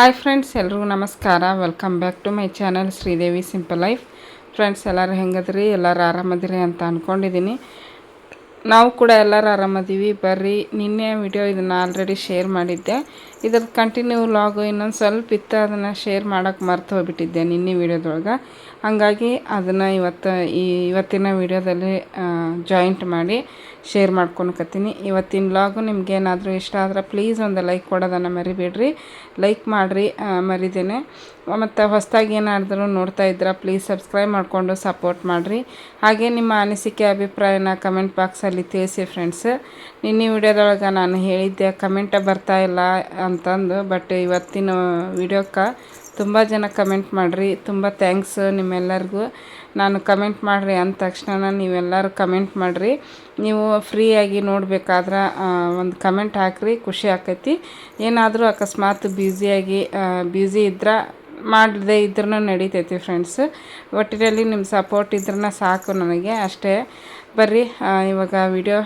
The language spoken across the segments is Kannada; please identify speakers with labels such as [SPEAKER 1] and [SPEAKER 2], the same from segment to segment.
[SPEAKER 1] ಹಾಯ್ ಫ್ರೆಂಡ್ಸ್ ಎಲ್ರಿಗೂ ನಮಸ್ಕಾರ. Welcome back to my channel Sridevi simple life friends ಎಲ್ಲರೂ ಹೆಂಗದ್ರಿ? ಎಲ್ಲರೂ ಆರಾಮದಿರಿ ಅಂತ ಅಂದ್ಕೊಂಡಿದ್ದೀನಿ ನಾವು ಕೂಡ ಎಲ್ಲರೂ ಆರಾಮದೀವಿ. ಬರ್ರಿ, ನಿನ್ನೆ ವಿಡಿಯೋ ಇದನ್ನು ಆಲ್ರೆಡಿ ಶೇರ್ ಮಾಡಿದ್ದೆ. ಇದ್ರದ್ದು ಕಂಟಿನ್ಯೂ ಲಾಗು ಇನ್ನೊಂದು ಸ್ವಲ್ಪ ಇತ್ತು ಅದನ್ನು ಶೇರ್ ಮಾಡೋಕ್ಕೆ ಮರ್ತು ಹೋಗ್ಬಿಟ್ಟಿದ್ದೆ ನಿನ್ನೆ ವಿಡಿಯೋದೊಳಗೆ ಹಾಗಾಗಿ ಅದನ್ನು ಇವತ್ತು ಈ ಇವತ್ತಿನ ವಿಡಿಯೋದಲ್ಲಿ ಜಾಯಿಂಟ್ ಮಾಡಿ ಶೇರ್ ಮಾಡ್ಕೊಳಕತ್ತೀನಿ ಇವತ್ತಿನ ವ್ಲಾಗು ನಿಮ್ಗೇನಾದರೂ ಇಷ್ಟ ಆದ್ರೆ ಪ್ಲೀಸ್ ಒಂದು ಲೈಕ್ ಕೊಡೋದನ್ನು ಮರಿಬೇಡ್ರಿ. ಲೈಕ್ ಮಾಡಿರಿ ಮರಿದೇನೆ. ಮತ್ತು ಹೊಸದಾಗಿ ಏನಾದರೂ ನೋಡ್ತಾ ಇದ್ರೆ ಪ್ಲೀಸ್ ಸಬ್ಸ್ಕ್ರೈಬ್ ಮಾಡಿಕೊಂಡು ಸಪೋರ್ಟ್ ಮಾಡಿರಿ. ಹಾಗೆ ನಿಮ್ಮ ಅನಿಸಿಕೆ, ಅಭಿಪ್ರಾಯನ ಕಮೆಂಟ್ ಬಾಕ್ಸಲ್ಲಿ ತಿಳಿಸಿ ಫ್ರೆಂಡ್ಸ್ ನಿನ್ನೆ ವಿಡಿಯೋದೊಳಗೆ ನಾನು ಹೇಳಿದ್ದೆ ಕಮೆಂಟ ಬರ್ತಾ ಇಲ್ಲ ಅಂತಂದು ಬಟ್ ಇವತ್ತಿನ ವಿಡಿಯೋಕ್ಕೆ ತುಂಬ ಜನ ಕಮೆಂಟ್ ಮಾಡಿರಿ. ತುಂಬ ಥ್ಯಾಂಕ್ಸ್ ನಿಮ್ಮೆಲ್ಲರಿಗೂ. ನಾನು ಕಮೆಂಟ್ ಮಾಡಿರಿ ಅಂದ ತಕ್ಷಣ ನೀವೆಲ್ಲರೂ ಕಮೆಂಟ್ ಮಾಡಿರಿ. ನೀವು ಫ್ರೀಯಾಗಿ ನೋಡಬೇಕಾದ್ರೆ ಒಂದು ಕಮೆಂಟ್ ಹಾಕ್ರಿ, ಖುಷಿ ಆಕೈತಿ. ಏನಾದರೂ ಅಕಸ್ಮಾತ್ ಬ್ಯೂಸಿಯಾಗಿ ಬ್ಯೂಸಿ ಇದ್ರೆ ಮಾಡದೆ ಇದ್ರೂ ನಡೀತೈತಿ ಫ್ರೆಂಡ್ಸ್ ಒಟ್ಟಿನಲ್ಲಿ ನಿಮ್ಮ ಸಪೋರ್ಟ್ ಇದ್ರೂ ಸಾಕು ನನಗೆ. ಅಷ್ಟೇ. ಬರ್ರಿ ಇವಾಗ ವಿಡಿಯೋ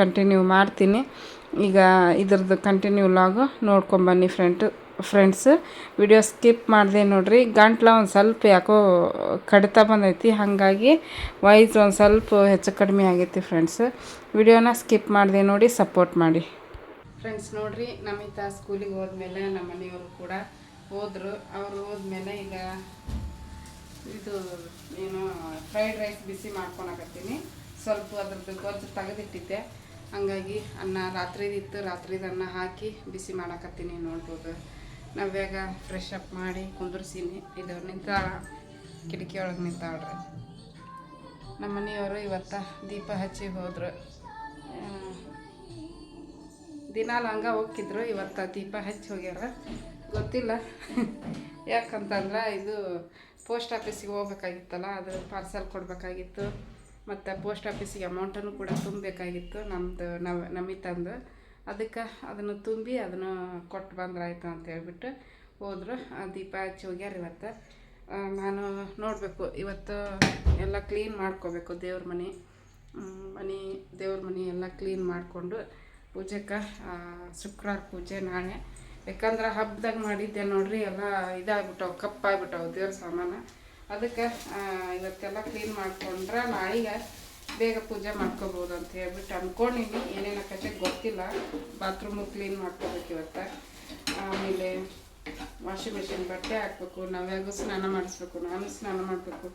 [SPEAKER 1] ಕಂಟಿನ್ಯೂ ಮಾಡ್ತೀನಿ. ಈಗ ಇದ್ರದ್ದು ಕಂಟಿನ್ಯೂ ಲಾಗು ನೋಡ್ಕೊಂಬನ್ನಿ ಫ್ರೆಂಡ್ ಫ್ರೆಂಡ್ಸ್ ವಿಡಿಯೋ ಸ್ಕಿಪ್ ಮಾಡಿದೆ ನೋಡಿರಿ. ಗಂಟ್ಲ ಒಂದು ಸ್ವಲ್ಪ ಯಾಕೋ ಕಡಿತ ಬಂದೈತಿ. ಹಾಗಾಗಿ ವಾಯ್ಸ್ ಒಂದು ಸ್ವಲ್ಪ ಹೆಚ್ಚು ಕಡಿಮೆ ಆಗೈತಿ ಫ್ರೆಂಡ್ಸ್ ವಿಡಿಯೋನ ಸ್ಕಿಪ್ ಮಾಡಿದೆ ನೋಡಿ ಸಪೋರ್ಟ್ ಮಾಡಿ. ಫ್ರೆಂಡ್ಸ್ ನೋಡಿರಿ, ನಮಿತಾ ಸ್ಕೂಲಿಗೆ ಹೋದ್ಮೇಲೆ ನಮ್ಮ ಮನೆಯವರು ಕೂಡ ಹೋದರು. ಅವರು ಹೋದ್ಮೇಲೆ ಈಗ ಇದು ಏನು ಫ್ರೈಡ್ ರೈಸ್ ಬಿಸಿ ಮಾಡ್ಕೊಳಕತ್ತೀನಿ. ಸ್ವಲ್ಪ ಅದ್ರದ್ದು ಗೊಜ್ಜು ತೆಗೆದಿಟ್ಟಿದ್ದೆ. ಹಂಗಾಗಿ ಅನ್ನ ರಾತ್ರಿದಿತ್ತು. ರಾತ್ರಿದ ಅನ್ನ ಹಾಕಿ ಬಿಸಿ ಮಾಡಕತ್ತೀನಿ ನೋಡ್ಬೋದು. ನಾವ್ಯಾಗ ಫ್ರೆಶ್ ಅಪ್ ಮಾಡಿ ಕುಂದ್ರಸೀನಿ. ಇದು ನಿಂತ ಕಿಟಕಿ ಒಳಗೆ ನಿಂತಾಳ್ರಿ. ನಮ್ಮ ಮನೆಯವರು ಇವತ್ತು ದೀಪ ಹಚ್ಚಿ ಹೋದ್ರು. ದಿನಾಲು ಹಂಗೆ ಹೋಗ್ತಿದ್ರು, ಇವತ್ತು ದೀಪ ಹಚ್ಚಿ ಹೋಗ್ಯಾರ. ಗೊತ್ತಿಲ್ಲ. ಯಾಕಂತಂದ್ರೆ ಇದು ಪೋಸ್ಟ್ ಆಫೀಸಿಗೆ ಹೋಗ್ಬೇಕಾಗಿತ್ತಲ್ಲ ಅದು ಪಾರ್ಸಲ್ ಕೊಡಬೇಕಾಗಿತ್ತು. ಮತ್ತು ಪೋಸ್ಟ್ ಆಫೀಸಿಗೆ ಅಮೌಂಟನ್ನು ಕೂಡ ತುಂಬಬೇಕಾಗಿತ್ತು. ನಮ್ಮದು ನವ, ನಮಿತಂದು. ಅದಕ್ಕೆ ಅದನ್ನು ತುಂಬಿ ಅದನ್ನು ಕೊಟ್ಟು ಬಂದ್ರಾಯ್ತು ಅಂತ ಹೇಳ್ಬಿಟ್ಟು ಹೋದ್ರು. ದೀಪ ಹಚ್ಚಿ ಹೋಗ್ಯಾರ ಇವತ್ತು. ನಾನು ನೋಡಬೇಕು. ಇವತ್ತು ಎಲ್ಲ ಕ್ಲೀನ್ ಮಾಡ್ಕೋಬೇಕು ದೇವ್ರ ಮನೆ. ಮನೆ, ದೇವ್ರ ಮನೆ ಎಲ್ಲ ಕ್ಲೀನ್ ಮಾಡಿಕೊಂಡು ಪೂಜೆಗೆ ಶುಕ್ರವಾರ ಪೂಜೆ ನಾಳೆ. ಯಾಕಂದ್ರೆ ಹಬ್ಬದಾಗ ಮಾಡಿದ್ದೆ ನೋಡ್ರಿ, ಎಲ್ಲ ಇದಾಗ್ಬಿಟ್ಟವು, ಕಪ್ಪಾಗ್ಬಿಟ್ಟವು ದೇವ್ರ ಸಾಮಾನು. ಅದಕ್ಕೆ ಇವತ್ತೆಲ್ಲ ಕ್ಲೀನ್ ಮಾಡ್ಕೊಂಡ್ರೆ ನಾಳೆಗೆ ಬೇಗ ಪೂಜೆ ಮಾಡ್ಕೋಬೋದು ಅಂತ ಹೇಳ್ಬಿಟ್ಟು ಅಂದ್ಕೊಂಡಿನಿ ಏನೇನು ಆಕತೆ ಗೊತ್ತಿಲ್ಲ. ಬಾತ್ರೂಮು ಕ್ಲೀನ್ ಮಾಡ್ಕೋಬೇಕು ಇವತ್ತು. ಆಮೇಲೆ ವಾಷಿಂಗ್ ಮಿಷಿನ್ ಬಟ್ಟೆ ಹಾಕ್ಬೇಕು ನಾವ್ಯಾಗೂ ಸ್ನಾನ ಮಾಡಿಸ್ಬೇಕು, ನಾನು ಸ್ನಾನ ಮಾಡಬೇಕು,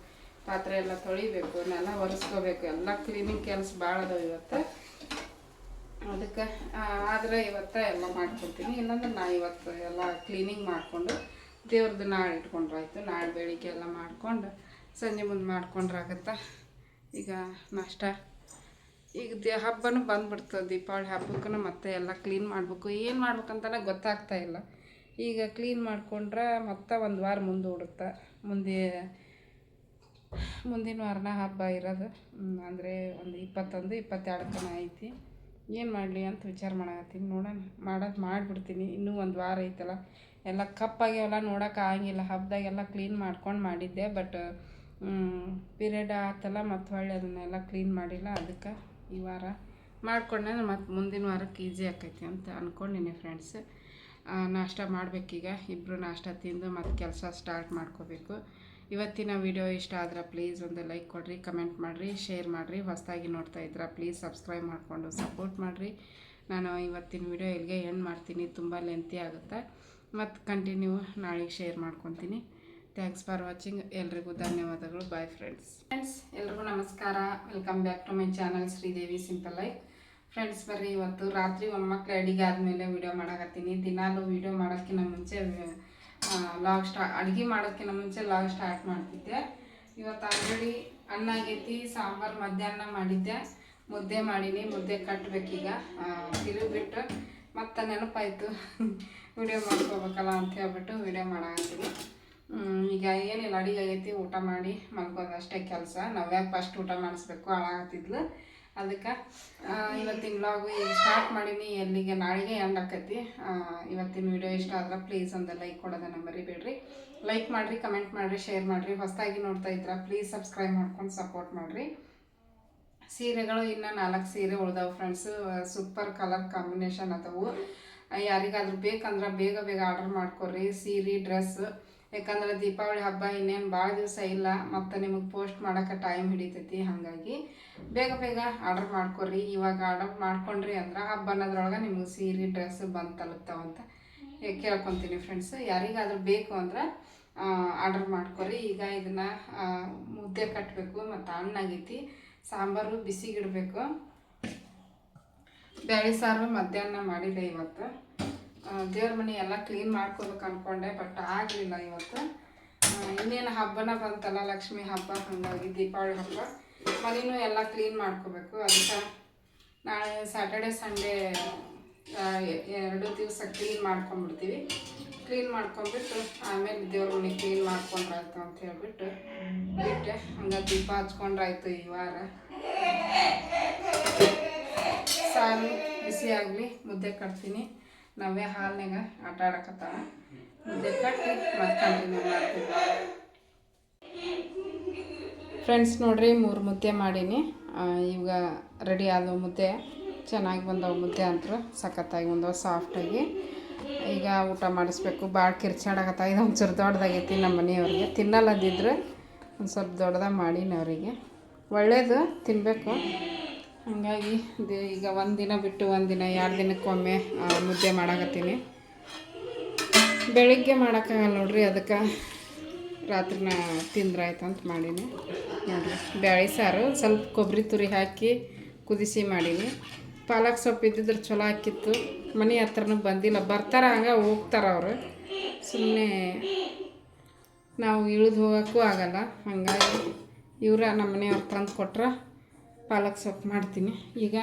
[SPEAKER 1] ಪಾತ್ರೆ ಎಲ್ಲ ತೊಳಿಬೇಕು, ನೆಲ ಒರೆಸ್ಕೋಬೇಕು, ಎಲ್ಲ ಕ್ಲೀನಿಂಗ್ ಕೆಲಸ ಭಾಳ ಅದಾವ ಇವತ್ತು. ಅದಕ್ಕೆ ಆದರೆ ಇವತ್ತು ಎಲ್ಲ ಮಾಡ್ಕೊತೀನಿ. ಇನ್ನೊಂದು ನಾ ಇವತ್ತು ಎಲ್ಲ ಕ್ಲೀನಿಂಗ್ ಮಾಡಿಕೊಂಡು ದೇವ್ರದ್ದು ನಾಳೆ ಇಟ್ಕೊಂಡ್ರಾಯ್ತು. ನಾಳೆ ಬೆಳಿಗ್ಗೆ ಎಲ್ಲ ಮಾಡ್ಕೊಂಡು ಸಂಜೆ ಮುಂದೆ ಮಾಡ್ಕೊಂಡ್ರಾಗತ್ತೆ? ಈಗ ನಾಷ್ಟ. ಈಗ ದೇ ಹಬ್ಬನೂ ಬಂದ್ಬಿಡ್ತು, ದೀಪಾವಳಿ ಹಬ್ಬಕ್ಕೂ ಮತ್ತೆ ಎಲ್ಲ ಕ್ಲೀನ್ ಮಾಡಬೇಕು. ಏನು ಮಾಡ್ಬೇಕಂತಲೇ ಗೊತ್ತಾಗ್ತಾ ಇಲ್ಲ. ಈಗ ಕ್ಲೀನ್ ಮಾಡಿಕೊಂಡ್ರೆ ಮತ್ತೆ ಒಂದು ವಾರ ಮುಂದೆ ಹುಡುಕ್ತಾ ಮುಂದೆ, ಮುಂದಿನ ವಾರನ ಹಬ್ಬ ಇರೋದು. ಅಂದರೆ ಒಂದು ಇಪ್ಪತ್ತೊಂದು ಇಪ್ಪತ್ತೆರಡು ಐತಿ. ಏನು ಮಾಡಲಿ ಅಂತ ವಿಚಾರ ಮಾಡಕತ್ತೀನಿ. ನೋಡೋಣ. ಮಾಡೋದು ಮಾಡಿಬಿಡ್ತೀನಿ. ಇನ್ನೂ ಒಂದು ವಾರ ಐತಲ್ಲ. ಎಲ್ಲ ಕಪ್ಪಾಗ್ಯಾವಲ್ಲ, ನೋಡೋಕೆ ಆಗಂಗಿಲ್ಲ. ಹಬ್ಬದಾಗೆಲ್ಲ ಕ್ಲೀನ್ ಮಾಡ್ಕೊಂಡು ಮಾಡಿದ್ದೆ ಬಟ್ ಪೀರಿಯಡ್ ಆತಲ್ಲ, ಮತ್ತು ಹೊಳ್ಳಿ ಅದನ್ನೆಲ್ಲ ಕ್ಲೀನ್ ಮಾಡಿಲ್ಲ, ಅದಕ್ಕೆ ಈ ವಾರ ಮಾಡ್ಕೊಂಡೆ. ಮತ್ತು ಮುಂದಿನ ವಾರಕ್ಕೆ ಈಸಿ ಆಕೈತಿ ಅಂತ ಅಂದ್ಕೊಂಡಿನಿ ಫ್ರೆಂಡ್ಸ್ ನಾಷ್ಟ ಮಾಡಬೇಕೀಗ. ಇಬ್ಬರು ನಾಷ್ಟ ತಿಂದು ಮತ್ತು ಕೆಲಸ ಸ್ಟಾರ್ಟ್ ಮಾಡ್ಕೋಬೇಕು. ಇವತ್ತಿನ ವಿಡಿಯೋ ಇಷ್ಟ ಆದ್ರೆ ಪ್ಲೀಸ್ ಒಂದು ಲೈಕ್ ಕೊಡಿರಿ ಕಮೆಂಟ್ ಮಾಡಿರಿ ಶೇರ್ ಮಾಡಿರಿ. ಹೊಸದಾಗಿ ನೋಡ್ತಾ ಇದ್ರೆ ಪ್ಲೀಸ್ ಸಬ್ಸ್ಕ್ರೈಬ್ ಮಾಡಿಕೊಂಡು ಸಪೋರ್ಟ್ ಮಾಡಿರಿ. ನಾನು ಇವತ್ತಿನ ವಿಡಿಯೋ ಇಲ್ಲಿಗೆ ಎಂಡ್ ಮಾಡ್ತೀನಿ. ತುಂಬ ಲೆಂತಿ ಆಗುತ್ತೆ. ಮತ್ತು ಕಂಟಿನ್ಯೂ ನಾಳೆಗೆ ಶೇರ್ ಮಾಡ್ಕೊತೀನಿ. ಥ್ಯಾಂಕ್ಸ್ ಫಾರ್ ವಾಚಿಂಗ್ ಎಲ್ರಿಗೂ ಧನ್ಯವಾದಗಳು. ಬಾಯ್ ಫ್ರೆಂಡ್ಸ್ ಫ್ರೆಂಡ್ಸ್ ಎಲ್ರಿಗೂ ನಮಸ್ಕಾರ. Welcome back to my channel Sridevi simple life friends ಬರ್ರಿ, ಇವತ್ತು ರಾತ್ರಿ ಮೊಮ್ಮಕ್ಳು ಅಡಿಗೆ ಆದಮೇಲೆ ವಿಡಿಯೋ ಮಾಡಕತ್ತೀನಿ. ದಿನಾಲು ವೀಡಿಯೋ ಮಾಡೋಕ್ಕಿಂತ ಮುಂಚೆ ಲಾಗ್ ಸ್ಟಾ ಅಡುಗೆ ಮಾಡೋಕ್ಕಿಂತ ಮುಂಚೆ ಲಾಗ್ ಸ್ಟಾರ್ಟ್ ಮಾಡ್ತಿದ್ದೆ. ಇವತ್ತು ಆಲ್ರೆಡಿ ಅನ್ನ ಆಗೈತಿ, ಸಾಂಬಾರು ಮಧ್ಯಾಹ್ನ ಮಾಡಿದ್ದೆ. ಮುದ್ದೆ ಮಾಡೀನಿ, ಮುದ್ದೆ ಕಟ್ಟಬೇಕೀಗ ತಿರುಗಿಬಿಟ್ಟು ಮತ್ತೆ ನೆನಪಾಯಿತು. ವಿಡಿಯೋ ಮಾಡ್ಕೋಬೇಕಲ್ಲ ಅಂತ ಹೇಳ್ಬಿಟ್ಟು ವಿಡಿಯೋ ಮಾಡಾಕತ್ತೀನಿ. ಈಗ ಏನಿಲ್ಲ, ಅಡಿಗೆ ಆಗೈತಿ, ಊಟ ಮಾಡಿ ಮಲ್ಕೋದು ಅಷ್ಟೇ ಕೆಲಸ ನಾವ್ಯಾಕೆ ಫಸ್ಟ್ ಊಟ ಮಾಡಿಸ್ಬೇಕು? ಹಾಳಾಗತ್ತಿದ್ಲು ಅದಕ್ಕೆ ಇವತ್ತಿನ ವ್ಲಾಗು ಈಗ ಸ್ಟಾರ್ಟ್ ಮಾಡೀನಿ. ಎಲ್ಲಿಗೆ, ನಾಳೆಗೆ ಎಂಡ್ ಆಕೈತಿ. ಇವತ್ತಿನ ವಿಡಿಯೋ ಇಷ್ಟ ಆದ್ರೆ ಪ್ಲೀಸ್ ಒಂದು ಲೈಕ್ ಕೊಡೋದನ್ನು ಮರಿಬೇಡ್ರಿ. ಲೈಕ್ ಮಾಡಿರಿ ಕಮೆಂಟ್ ಮಾಡಿರಿ ಶೇರ್ ಮಾಡಿರಿ. ಹೊಸದಾಗಿ ನೋಡ್ತಾ ಇದ್ರೆ ಪ್ಲೀಸ್ ಸಬ್ಸ್ಕ್ರೈಬ್ ಮಾಡ್ಕೊಂಡು ಸಪೋರ್ಟ್ ಮಾಡಿರಿ. ಸೀರೆಗಳು ಇನ್ನು ನಾಲ್ಕು ಸೀರೆ ಉಳ್ದಾವೆ ಫ್ರೆಂಡ್ಸು ಸೂಪರ್ ಕಲರ್ ಕಾಂಬಿನೇಷನ್ ಅದಾವು. ಯಾರಿಗಾದ್ರೂ ಬೇಕಂದ್ರೆ ಬೇಗ ಬೇಗ ಆರ್ಡರ್ ಮಾಡ್ಕೊರಿ. ಸೀರೆ ಡ್ರೆಸ್ ಯಾಕಂದ್ರೆ ದೀಪಾವಳಿ ಹಬ್ಬ ಇನ್ನೇನು ಭಾಳ ದಿವಸ ಇಲ್ಲ, ಮತ್ತು ನಿಮಗೆ ಪೋಸ್ಟ್ ಮಾಡೋಕ್ಕೆ ಟೈಮ್ ಹಿಡಿತೈತಿ, ಹಾಗಾಗಿ ಬೇಗ ಬೇಗ ಆರ್ಡರ್ ಮಾಡ್ಕೊರಿ. ಇವಾಗ ಆರ್ಡರ್ ಮಾಡ್ಕೊಂಡ್ರಿ ಅಂದ್ರೆ ಹಬ್ಬ ಅನ್ನೋದ್ರೊಳಗೆ ನಿಮಗೆ ಸೀರೆ ಡ್ರೆಸ್ ಬಂದು ತಲುಪ್ತಾವಂತ ಕೇಳ್ಕೊತೀನಿ ಫ್ರೆಂಡ್ಸ್ ಯಾರಿಗಾದ್ರೂ ಬೇಕು ಅಂದ್ರೆ ಆರ್ಡರ್ ಮಾಡ್ಕೊರಿ. ಈಗ ಇದನ್ನು ಮುದ್ದೆ ಕಟ್ಟಬೇಕು ಮತ್ತು ಹಣ್ಣಾಗೈತಿ ಸಾಂಬಾರು ಬಿಸಿಗಿಡಬೇಕು ಬೇಳೆ ಸಾರು ಮಧ್ಯಾಹ್ನ ಮಾಡಿದೆ ಇವತ್ತು. ದೇವ್ರ ಮನೆ ಎಲ್ಲ ಕ್ಲೀನ್ ಮಾಡ್ಕೋಬೇಕು ಅಂದ್ಕೊಂಡೆ ಬಟ್ ಆಗಲಿಲ್ಲ ಇವತ್ತು. ಇನ್ನೇನು ಹಬ್ಬನ ಬಂತಲ್ಲ, ಲಕ್ಷ್ಮಿ ಹಬ್ಬ, ಹಾಗಾಗಿ ದೀಪಾವಳಿ ಹಬ್ಬ. ಮನೆಯೂ ಎಲ್ಲ ಕ್ಲೀನ್ ಮಾಡ್ಕೋಬೇಕು. ಅದಕ್ಕೆ ನಾಳೆ ಸ್ಯಾಟರ್ಡೆ ಸಂಡೇ ಎರಡು ದಿವಸ ಕ್ಲೀನ್ ಮಾಡ್ಕೊಂಡ್ಬಿಡ್ತೀವಿ. ಕ್ಲೀನ್ ಮಾಡ್ಕೊಂಡ್ಬಿಟ್ಟು ಆಮೇಲೆ ದೇವ್ರ ಮನೆ ಕ್ಲೀನ್ ಮಾಡ್ಕೊಂಡ್ರಾಯ್ತು ಅಂತ ಹೇಳ್ಬಿಟ್ಟು ಬಿಟ್ಟೆ ಹಂಗೆ ದೀಪ ಹಚ್ಕೊಂಡ್ರಾಯ್ತು ಈ ವಾರ. ಸಾರು ಬಿಸಿ ಆಗಲಿ ಮುದ್ದೆ ಕಟ್ತೀನಿ. ನಾವೇ ಹಾಲ್ನಾಗ ಆಟ ಆಡಕತ್ತಾವ ಮುದ್ದೆ ಕಟ್ಟಿ ಮತ್ತೆ ಕಂಟಿನ್ಯೂ ಮಾಡ್ತೀವಿ. ಫ್ರೆಂಡ್ಸ್ ನೋಡ್ರಿ, ಮೂರು ಮುದ್ದೆ ಮಾಡೀನಿ. ಈಗ ರೆಡಿ ಆದವು ಮುದ್ದೆ, ಚೆನ್ನಾಗಿ ಬಂದವು ಮುದ್ದೆ ಅಂತರು ಸಖತ್ತಾಗಿ ಬಂದವು ಸಾಫ್ಟಾಗಿ ಈಗ ಊಟ ಮಾಡಿಸ್ಬೇಕು. ಭಾಳ ಕಿರ್ಚಾಡಕತ್ತ ಇದು ಒಂಚೂರು ದೊಡ್ಡದಾಗೈತಿ ನಮ್ಮ ಮನೆಯವ್ರಿಗೆ. ತಿನ್ನಲ್ಲದಿದ್ರೆ ಒಂದು ಸ್ವಲ್ಪ ದೊಡ್ಡದಾಗಿ ಮಾಡೀನಿ ಅವರಿಗೆ. ಒಳ್ಳೆಯದು ತಿನ್ನಬೇಕು ಹಾಗಾಗಿ ಇದು ಈಗ ಒಂದಿನ ದಿನ ಬಿಟ್ಟು ಒಂದು ದಿನ, ಎರಡು ದಿನಕ್ಕೊಮ್ಮೆ ಮುದ್ದೆ ಮಾಡಾಕತ್ತೀನಿ. ಬೆಳಿಗ್ಗೆ ಮಾಡೋಕ್ಕಾಗಲ್ಲ ನೋಡ್ರಿ, ಅದಕ್ಕೆ ರಾತ್ರಿನ ತಿಂದ್ರಾಯ್ತು ಅಂತ ಮಾಡೀನಿ. ನೋಡಿರಿ, ಬ್ಯಾಳಿ ಸಾರು, ಸ್ವಲ್ಪ ಕೊಬ್ಬರಿ ತುರಿ ಹಾಕಿ ಕುದಿಸಿ ಮಾಡೀನಿ. ಪಾಲಕ್ ಸೊಪ್ಪು ಇದ್ದಿದ್ರೆ ಚಲೋ ಹಾಕಿತ್ತು. ಮನೆ ಹತ್ರನೂ ಬಂದಿಲ್ಲ, ಬರ್ತಾರ ಹಂಗೆ ಹೋಗ್ತಾರ ಅವರು. ಸುಮ್ಮನೆ ನಾವು ಇಳಿದು ಹೋಗೋಕ್ಕೂ ಆಗಲ್ಲ. ಹಾಗಾಗಿ ಇವರ ನಮ್ಮ ಮನೆಯವ್ರು ತಂದು ಕೊಟ್ರೆ ಪಾಲಕ್ ಸೊಪ್ಪು ಮಾಡ್ತೀನಿ. ಈಗ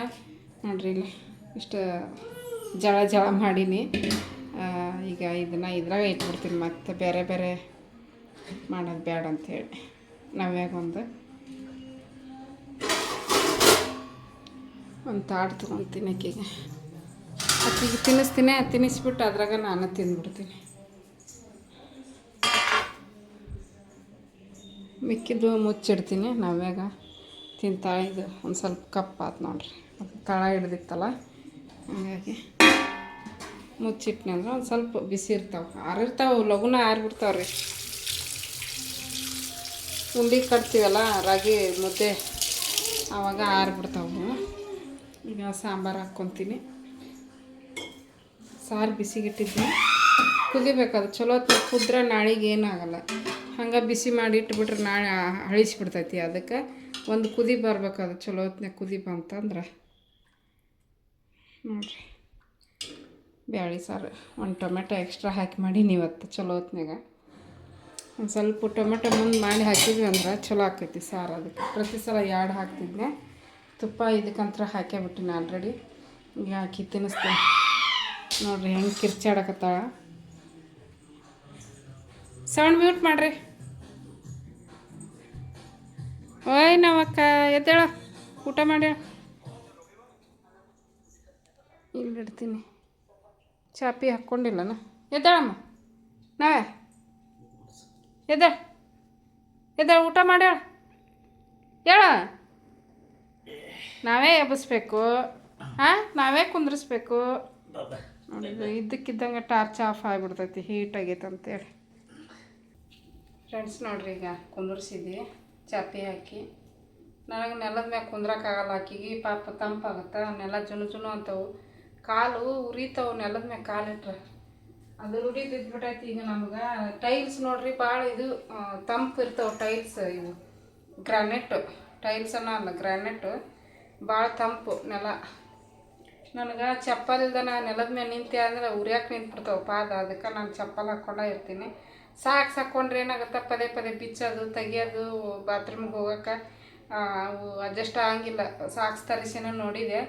[SPEAKER 1] ನೋಡ್ರಿ ಇಲ್ಲಿ ಇಷ್ಟು ಜಳ ಜಳ ಮಾಡೀನಿ. ಈಗ ಇದನ್ನು ಇದ್ರಾಗ ಇಟ್ಬಿಡ್ತೀನಿ ಮತ್ತು ಬೇರೆ ಬೇರೆ ಮಾಡೋದು ಬೇಡ ಅಂಥೇಳಿ ನಾವ್ಯಾಗ ಒಂದು ಒಂದು ತಾಡು ತೊಗೊತೀನಿ ಆಕಿಗೆ ಆಕಿಗೆ ತಿನ್ನಿಸ್ತೀನಿ, ತಿನ್ನಿಸ್ಬಿಟ್ಟು ಅದ್ರಾಗ ನಾನು ತಿಂದ್ಬಿಡ್ತೀನಿ. ಮಿಕ್ಕಿದ್ದು ಮುಚ್ಚಿಡ್ತೀನಿ ನಾವ್ಯಾಗ. ತಿಂತಾಳೆ ಇದು ಒಂದು ಸ್ವಲ್ಪ ಕಪ್ಪಾತು ನೋಡ್ರಿ. ಅದು ತಳ ಹಿಡ್ದಿತ್ತಲ್ಲ, ಹಾಗಾಗಿ ಮುಚ್ಚಿಟ್ನಿ ಅಂದ್ರೆ ಒಂದು ಸ್ವಲ್ಪ ಬಿಸಿ ಇರ್ತಾವೆ. ಆರಿರ್ತಾವೆ ಲಗುನ ಆರಿಬಿಡ್ತಾವೆ ರೀ ಉಂಡಿ ಕಟ್ತೀವಲ್ಲ, ರಾಗಿ ಮುದ್ದೆ ಆವಾಗ ಆರಿಬಿಡ್ತಾವೆ ಈಗ ಸಾಂಬಾರು ಹಾಕ್ಕೊತೀನಿ ಸಾರು ಬಿಸಿಗಿಟ್ಟಿದ್ದೆ ಕುದಿಬೇಕದು. ಚಲೋ ಕುದ್ರೆ ನಾಳೆಗೆ ಏನಾಗಲ್ಲ ಹಂಗೆ ಬಿಸಿ ಮಾಡಿ ಇಟ್ಬಿಟ್ರೆ ನಾಳೆ ಅಳಿಸ್ಬಿಡ್ತೈತಿ ಅದಕ್ಕೆ ಒಂದು ಕುದಿ ಬರ್ಬೇಕು ಅದು ಚಲೋ ಹೊತ್ನಾಗ ಕುದಿ ಬಂತಂದ್ರೆ? ನೋಡ್ರಿ. ಬ್ಯಾಳಿ ಸಾರು, ಒಂದು ಟೊಮೆಟೊ ಎಕ್ಸ್ಟ್ರಾ ಹಾಕಿ ಮಾಡಿ ಇವತ್ತು ಚಲೋ ಹೊತ್ನಾಗ ಒಂದು ಸ್ವಲ್ಪ ಟೊಮೆಟೊ ಮುಂದೆ ಮಾಡಿ ಹಾಕಿದ್ವಿ ಅಂದ್ರೆ ಚಲೋ ಆಕೈತಿ ಸಾರು ಅದಕ್ಕೆ. ಪ್ರತಿ ಸಲ ಎರಡು ಹಾಕ್ತಿದ್ದೆ. ತುಪ್ಪ ಇದಕ್ಕಂತರ ಹಾಕೇ ಬಿಟ್ಟಿನಿ ಆಲ್ರೆಡಿ ಈಗ ಹಾಕಿ ತಿನ್ನಿಸ್ತೀನಿ ನೋಡ್ರಿ ಹೆಂಗೆ ಕಿರ್ಚಾಡಕತ್ತಾಳ. ಸೌಂಡ್ ಮ್ಯೂಟ್ ಮಾಡ್ರಿ. ಓಯ್ ನಾವಕ್ಕ ಎದ್ದೇಳ. ಊಟ ಮಾಡ್ಯಾಳ ಇಲ್ಲಿಡ್ತೀನಿ ಚಾಪಿ ಹಾಕ್ಕೊಂಡಿಲ್ಲನ? ಎದ್ದೇಳಮ್ಮ. ನಾವೇ? ಎದ್ದ ಎದ್ದ ಊಟ ಮಾಡ್ಯಾಳ ಹೇಳ. ನಾವೇ ಎಬ್ಬಿಸ್ಬೇಕು. ಹಾಂ ನಾವೇ ಕುಂದ್ರಿಸ್ಬೇಕು. ನೋಡಿದ್ರು ಇದ್ದಕ್ಕಿದ್ದಂಗೆ ಟಾರ್ಚ್ ಆಫ್ ಆಗಿಬಿಡ್ತೈತಿ, ಹೀಟ್ ಆಗೈತೆ ಅಂತೇಳಿ. ಫ್ರೆಂಡ್ಸ್ ನೋಡ್ರಿ, ಈಗ ಕುಂದ್ರಿಸಿದ್ವಿ. ಚಾಪಿ ಹಾಕಿ. ನನಗೆ ನೆಲದ ಮ್ಯಾಗ ಕುಂದ್ರಕ್ಕಾಗಲ್ಲ ಆಕಿಗೆ ಪಾಪ ತಂಪಾಗುತ್ತೆ. ನೆಲ ಜುನು ಜುನು ಅಂತವು. ಕಾಲು ಉರಿತಾವು. ನೆಲದ ಮ್ಯಾಗ ಕಾಲಿಟ್ರೆ ಅದು ರೂಢಿ ಬಿದ್ದುಬಿಟ್ಟೈತಿ ಈಗ ನಮ್ಗೆ. ಟೈಲ್ಸ್ ನೋಡ್ರಿ ಭಾಳ ಇದು ತಂಪು ಇರ್ತಾವೆ ಟೈಲ್ಸ್ ಇವು. ಗ್ರಾನೆಟ್. ಟೈಲ್ಸ್ ಅನ್ನೋ ಅಲ್ಲ ಗ್ರಾನೆಟ್. ಭಾಳ ತಂಪು ನೆಲ. ನನಗೆ ಚಪ್ಪಲ್ ನಾನು ನೆಲದ ಮೇಲೆ ನಿಂತೆ ಅಂದ್ರೆ ಉರಿಯಾಕೆ ನಿಂತ್ಬಿಡ್ತಾವೆ ಪಾದ. ಅದಕ್ಕೆ ನಾನು ಚಪ್ಪಲ್ ಹಾಕ್ಕೊಂಡೇ ಇರ್ತೀನಿ. ಸಾಕ್ಸ್ ಸಾಕೊಂಡ್ರೆ ಏನಾಗುತ್ತೆ? ಪದೇ ಪದೇ ಬಿಚ್ಚೋದು, ತೆಗಿಯೋದು ಬಾತ್ರೂಮ್ಗೆ ಹೋಗೋಕೆ ಅವು ಅಡ್ಜಸ್ಟ್ ಆಗಂಗಿಲ್ಲ. ಸಾಕ್ಸ್ ತರಿಸಿನೂ ನೋಡಿದೆ.